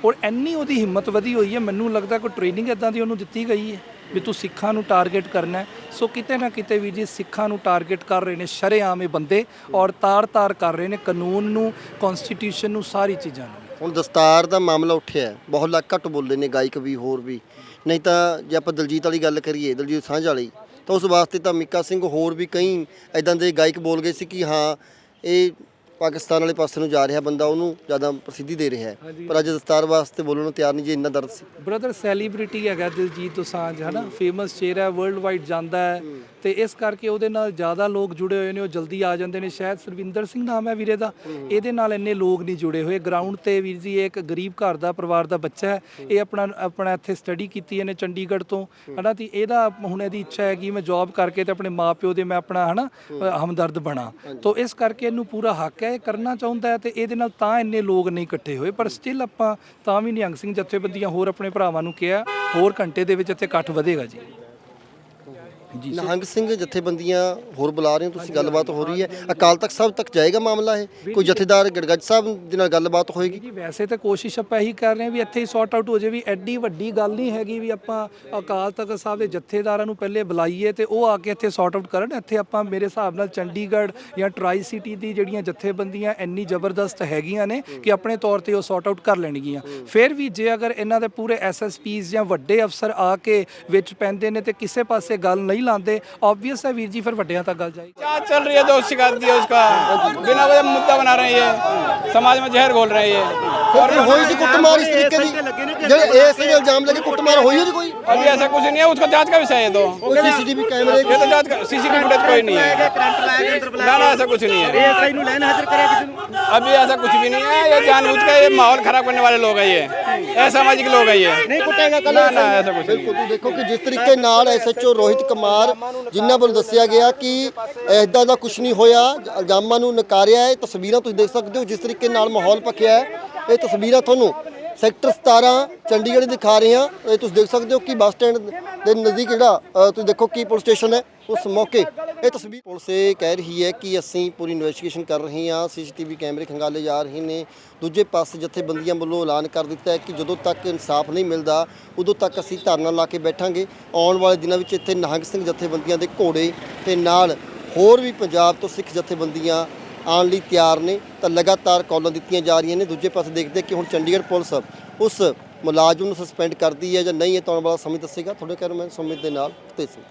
ਔਰ ਇੰਨੀ ਉਹਦੀ ਹਿੰਮਤ ਵਧੀ ਹੋਈ ਹੈ ਮੈਨੂੰ ਲੱਗਦਾ ਕੋਈ ਟ੍ਰੇਨਿੰਗ ਇਦਾਂ ਦੀ ਉਹਨੂੰ ਦਿੱਤੀ ਗਈ ਹੈ। ਵੀ ਤੂੰ ਸਿੱਖਾਂ ਨੂੰ ਟਾਰਗੇਟ ਕਰਨਾ ਹੈ। ਸੋ ਕਿਤੇ ਨਾ ਕਿਤੇ ਵੀ ਜੀ ਸਿੱਖਾਂ ਨੂੰ ਟਾਰਗੇਟ ਕਰ ਰਹੇ ਨੇ, ਸ਼ਰੇਆਮ ਇਹ ਬੰਦੇ ਔਰ ਤਾਰ-ਤਾਰ ਕਰ ਰਹੇ ਨੇ, ਕਾਨੂੰਨ ਨੂੰ ਕਨਸਟੀਟਿਊਸ਼ਨ ਨੂੰ, ਸਾਰੀ ਚੀਜ਼ਾਂ ਨੂੰ। ਹੁਣ ਦਸਤਾਰ ਦਾ ਮਾਮਲਾ ਉੱਠਿਆ ਹੈ। ਬਹੁਤ ਲੱਗ ਘੱਟ ਬੋਲਦੇ ਨੇ, ਗਾਇਕ ਵੀ, ਹੋਰ ਵੀ। ਨਹੀਂ ਤਾਂ ਜੇ ਆਪਾਂ ਦਲਜੀਤ ਵਾਲੀ ਗੱਲ ਕਰੀਏ, ਦਲਜੀਤ ਸਾਂਝ ਵਾਲੀ, ਤਾਂ ਉਸ ਵਾਸਤੇ ਤਾਂ ਮਿੱਕਾ ਸਿੰਘ ਹੋਰ ਵੀ ਕਈ ਐਦਾਂ ਦੇ ਗਾਇਕ ਬੋਲ ਗਏ ਸੀ ਕਿ ਹਾਂ, ਇਹ ਪਾਕਿਸਤਾਨ ਵਾਲੇ ਪਾਸੇ ਨੂੰ ਜਾ ਰਿਹਾ ਬੰਦਾ ਉਹਨੂੰ ਜ਼ਿਆਦਾ ਪ੍ਰਸਿੱਧੀ ਦੇ ਰਿਹਾ ਹੈ। ਪਰ ਅੱਜ ਦਸਤਾਰ ਵਾਸਤੇ ਬੋਲਣ ਨੂੰ ਤਿਆਰ ਨਹੀਂ ਜੇ ਇੰਨਾ ਦਰਦ ਸੀ। ਬ੍ਰਦਰ ਸੈਲੀਬ੍ਰਿਟੀ ਹੈਗਾ ਦਿਲਜੀਤ ਦੋਸਾਂਝ ਹਨਾ ਫੇਮਸ ਚਿਹਰਾ ਹੈ ਵਰਲਡ ਵਾਈਡ ਜਾਂਦਾ ਹੈ। ਤੇ ਇਸ ਕਰਕੇ ਉਹਦੇ ਨਾਲ ਜ਼ਿਆਦਾ ਲੋਕ ਜੁੜੇ ਹੋਏ ਨੇ ਉਹ ਜਲਦੀ ਆ ਜਾਂਦੇ ਨੇ। ਸ਼ਾਇਦ ਸਰਵਿੰਦਰ ਸਿੰਘ ਨਾਮ ਹੈ ਵੀਰੇ ਦਾ। ਇਹਦੇ ਨਾਲ ਇੰਨੇ ਲੋਕ ਨਹੀਂ ਜੁੜੇ ਹੋਏ। ਗਰਾਊਂਡ ਤੇ ਵੀਰ ਜੀ ਇੱਕ ਗਰੀਬ ਘਰ ਦਾ ਪਰਿਵਾਰ ਦਾ ਬੱਚਾ ਹੈ। ਇਹ ਆਪਣਾ ਆਪਣਾ ਇੱਥੇ ਸਟੱਡੀ ਕੀਤੀ ਇਹਨੇ ਚੰਡੀਗੜ੍ਹ ਤੋਂ। ਹਨਾ ਤੇ ਇਹਦਾ ਹੁਣ ਇਹਦੀ ਇੱਛਾ ਹੈ ਕਿ ਮੈਂ ਜੌਬ ਕਰਕੇ ਤੇ ਆਪਣੇ ਮਾਪਿਓ ਦੇ ਮੈਂ ਆਪਣਾ ਹਨਾ ਹਮਦਰਦ ਬਣਾ। ਤੋਂ ਇਸ ਕਰਕੇ ਇਹਨੂੰ ਪੂਰਾ ਹੱਕ ਹੈ ਇਹ ਕਰਨਾ ਚਾਹੁੰਦਾ ਹੈ ਤੇ ਇਹਦੇ ਨਾਲ ਤਾਂ ਇੰਨੇ ਲੋਕ ਨਹੀਂ ਇਕੱਠੇ ਹੋਏ, ਪਰ ਸਟਿਲ ਆਪਾਂ ਤਾਂ ਵੀ ਨਿਹੰਗ ਸਿੰਘ ਜਥੇਬੰਦੀਆਂ ਹੋਰ ਆਪਣੇ ਭਰਾਵਾਂ ਨੂੰ ਕਿਹਾ, ਹੋਰ ਘੰਟੇ ਦੇ ਵਿੱਚ ਇੱਥੇ ਇਕੱਠ ਵਧੇਗਾ ਜੀ। ਨਿਹੰਗ ਸਿੰਘ ਜਥੇਬੰਦੀਆਂ ਹੋਰ ਬੁਲਾ ਰਹੇ ਹੋ ਤੁਸੀਂ ਗੱਲਬਾਤ ਹੋ ਰਹੀ ਹੈ। ਅਕਾਲ ਤਖਤ ਸਾਹਿਬ ਤੱਕ ਜਾਏਗਾ ਮਾਮਲਾ ਇਹ? ਕੋਈ ਜਥੇਦਾਰ ਗੜਗੱਜ ਸਾਹਿਬ ਦੇ ਨਾਲ ਗੱਲਬਾਤ ਹੋਏਗੀ? ਜੀ ਵੈਸੇ ਤਾਂ ਕੋਸ਼ਿਸ਼ ਆਪਾਂ ਇਹੀ ਕਰ ਰਹੇ ਹਾਂ ਵੀ ਇੱਥੇ ਹੀ ਸੌਟ ਆਊਟ ਹੋ ਜਾਏ ਵੀ ਐਡੀ ਵੱਡੀ ਗੱਲ ਨਹੀਂ ਹੈਗੀ ਵੀ ਆਪਾਂ ਅਕਾਲ ਤਖਤ ਸਾਹਿਬ ਦੇ ਜਥੇਦਾਰਾਂ ਨੂੰ ਪਹਿਲੇ ਬੁਲਾਈਏ ਤੇ ਉਹ ਆ ਕੇ ਇੱਥੇ ਸੌਟ ਆਊਟ ਕਰਨ। ਇੱਥੇ ਆਪਾਂ ਮੇਰੇ ਹਿਸਾਬ ਨਾਲ ਚੰਡੀਗੜ੍ਹ ਜਾਂ ਟਰਾਈ ਸਿਟੀ ਦੀ ਜਿਹੜੀਆਂ ਜਥੇਬੰਦੀਆਂ ਇੰਨੀ ਜ਼ਬਰਦਸਤ ਹੈਗੀਆਂ ਨੇ ਕਿ ਆਪਣੇ ਤੌਰ ਤੇ ਉਹ ਸੌਟ ਆਊਟ ਕਰ ਲੈਣਗੀਆਂ। ਫਿਰ ਵੀ ਜੇ ਅਗਰ ਇਹਨਾਂ ਦੇ ਪੂਰੇ ਐਸਐਸਪੀਜ਼ ਜਾਂ ਵੱਡੇ ਅਫਸਰ ਆ ਕੇ ਵਿੱਚ ਪੈਂਦੇ ਨੇ ਤੇ ਕਿਸੇ ਪਾਸੇ ਗੱਲ ਨਹੀਂ ਲਾਉਂਦੇ ਆਬਵੀਅਸ ਹੈ ਵੀਰ ਜੀ ਫਿਰ ਵੱਡਿਆਂ ਤੱਕ ਗੱਲ ਜਾਏਗੀ क्या चल रही है जो शिकायत दी है उसका बिना वजह मुद्दा बना रही है समाज में जहर घोल रही है और ਹੋਈ ਸੀ ਕੁੱਟਮਾਰ ਇਸ ਤਰੀਕੇ ਦੀ ਜਿਹੜੇ ਐਸੇ ਇਲਜ਼ਾਮ ਲੱਗੇ ਕੁੱਟਮਾਰ ਹੋਈ ਹੈ ਜੀ ਕੋਈ अभी ऐसा कुछ नहीं है उसका जांच का विषय है तो ਕੋਈ ਸੀਸੀਟੀਵੀ ਕੈਮਰੇ ये तो जांच का सीसीटीवी फुटेज कोई नहीं है ना ना ऐसा कुछ नहीं है अभी ऐसा कुछ भी नहीं है ये जानबूझ के ये माहौल खराब करने वाले लोग हैं ये असामाजिक लोग हैं ये नहीं कुटेगा कल ना ना ऐसा कुछ नहीं ਬਿਲਕੁਲ ਤੁਸੀਂ ਦੇਖੋ ਕਿ ਜਿਸ ਤਰੀਕੇ ਨਾਲ ਐਸਐਚਓ ਰੋਹਿਤ ਕੁਮਾਰ ਜਿਨ੍ਹਾਂ ਵੱਲੋਂ ਦੱਸਿਆ ਗਿਆ ਕਿ ਇਦਾਂ ਦਾ ਕੁਝ ਨਹੀਂ ਹੋਇਆ, ਇਲਜ਼ਾਮਾਂ ਨੂੰ ਨਕਾਰਿਆ ਹੈ। ਤਸਵੀਰਾਂ ਤੁਸੀਂ ਦੇਖ ਸਕਦੇ ਹੋ, ਜਿਸ ਤਰੀਕੇ ਨਾਲ ਮਾਹੌਲ ਪੱਕਿਆ ਹੈ। ਇਹ ਤਸਵੀਰਾਂ ਤੁਹਾਨੂੰ ਸੈਕਟਰ 17 ਚੰਡੀਗੜ੍ਹ ਦਿਖਾ ਰਹੇ ਹਾਂ। ਇਹ ਤੁਸੀਂ ਦੇਖ ਸਕਦੇ ਹੋ ਕਿ ਬੱਸ ਸਟੈਂਡ ਦੇ ਨਜ਼ਦੀਕ ਜਿਹੜਾ ਤੁਸੀਂ ਦੇਖੋ ਕੀ ਪੁਲਿਸ ਸਟੇਸ਼ਨ ਹੈ, ਉਸ ਮੌਕੇ ਇਹ ਤਸਵੀਰ ਪੁਲਿਸ ਇਹ ਕਹਿ ਰਹੀ ਹੈ ਕਿ ਅਸੀਂ ਪੂਰੀ ਇਨਵੈਸਟੀਗੇਸ਼ਨ ਕਰ ਰਹੇ ਹਾਂ, ਸੀਸੀਟੀਵੀ ਕੈਮਰੇ ਖੰਗਾਲੇ ਜਾ ਰਹੇ ਨੇ। ਦੂਜੇ ਪਾਸੇ ਜਥੇਬੰਦੀਆਂ ਵੱਲੋਂ ਐਲਾਨ ਕਰ ਦਿੱਤਾ ਹੈ ਕਿ ਜਦੋਂ ਤੱਕ ਇਨਸਾਫ ਨਹੀਂ ਮਿਲਦਾ, ਉਦੋਂ ਤੱਕ ਅਸੀਂ ਧਰਨਾ ਲਾ ਕੇ ਬੈਠਾਂਗੇ। ਆਉਣ ਵਾਲੇ ਦਿਨਾਂ ਵਿੱਚ ਇੱਥੇ ਨਹੰਗ ਸਿੰਘ ਜਥੇਬੰਦੀਆਂ ਦੇ ਘੋੜੇ ਤੇ ਨਾਲ ਹੋਰ ਵੀ ਪੰਜਾਬ ਤੋਂ ਸਿੱਖ ਜਥੇਬੰਦੀਆਂ ਆਉਣ ਲਈ ਤਿਆਰ ਨੇ, ਤਾਂ ਲਗਾਤਾਰ ਕਾਲਾਂ ਦਿੱਤੀਆਂ ਜਾ ਰਹੀਆਂ ਨੇ। ਦੂਜੇ ਪਾਸੇ ਦੇਖਦੇ ਕਿ ਹੁਣ ਚੰਡੀਗੜ੍ਹ ਪੁਲਿਸ ਉਸ ਮੁਲਾਜ਼ਮ ਨੂੰ ਸਸਪੈਂਡ ਕਰਦੀ ਹੈ ਜਾਂ ਨਹੀਂ, ਇਹ ਤਾਂ ਆਉਣ ਵਾਲਾ ਸਮੇਂ ਦੱਸੇਗਾ। ਤੁਹਾਡੇ ਕੈਮਰਾਮੈਨ ਮੈਂ ਸੁਮਿਤ ਦੇ ਨਾਲ ਤੇ ਸਿੰਘ।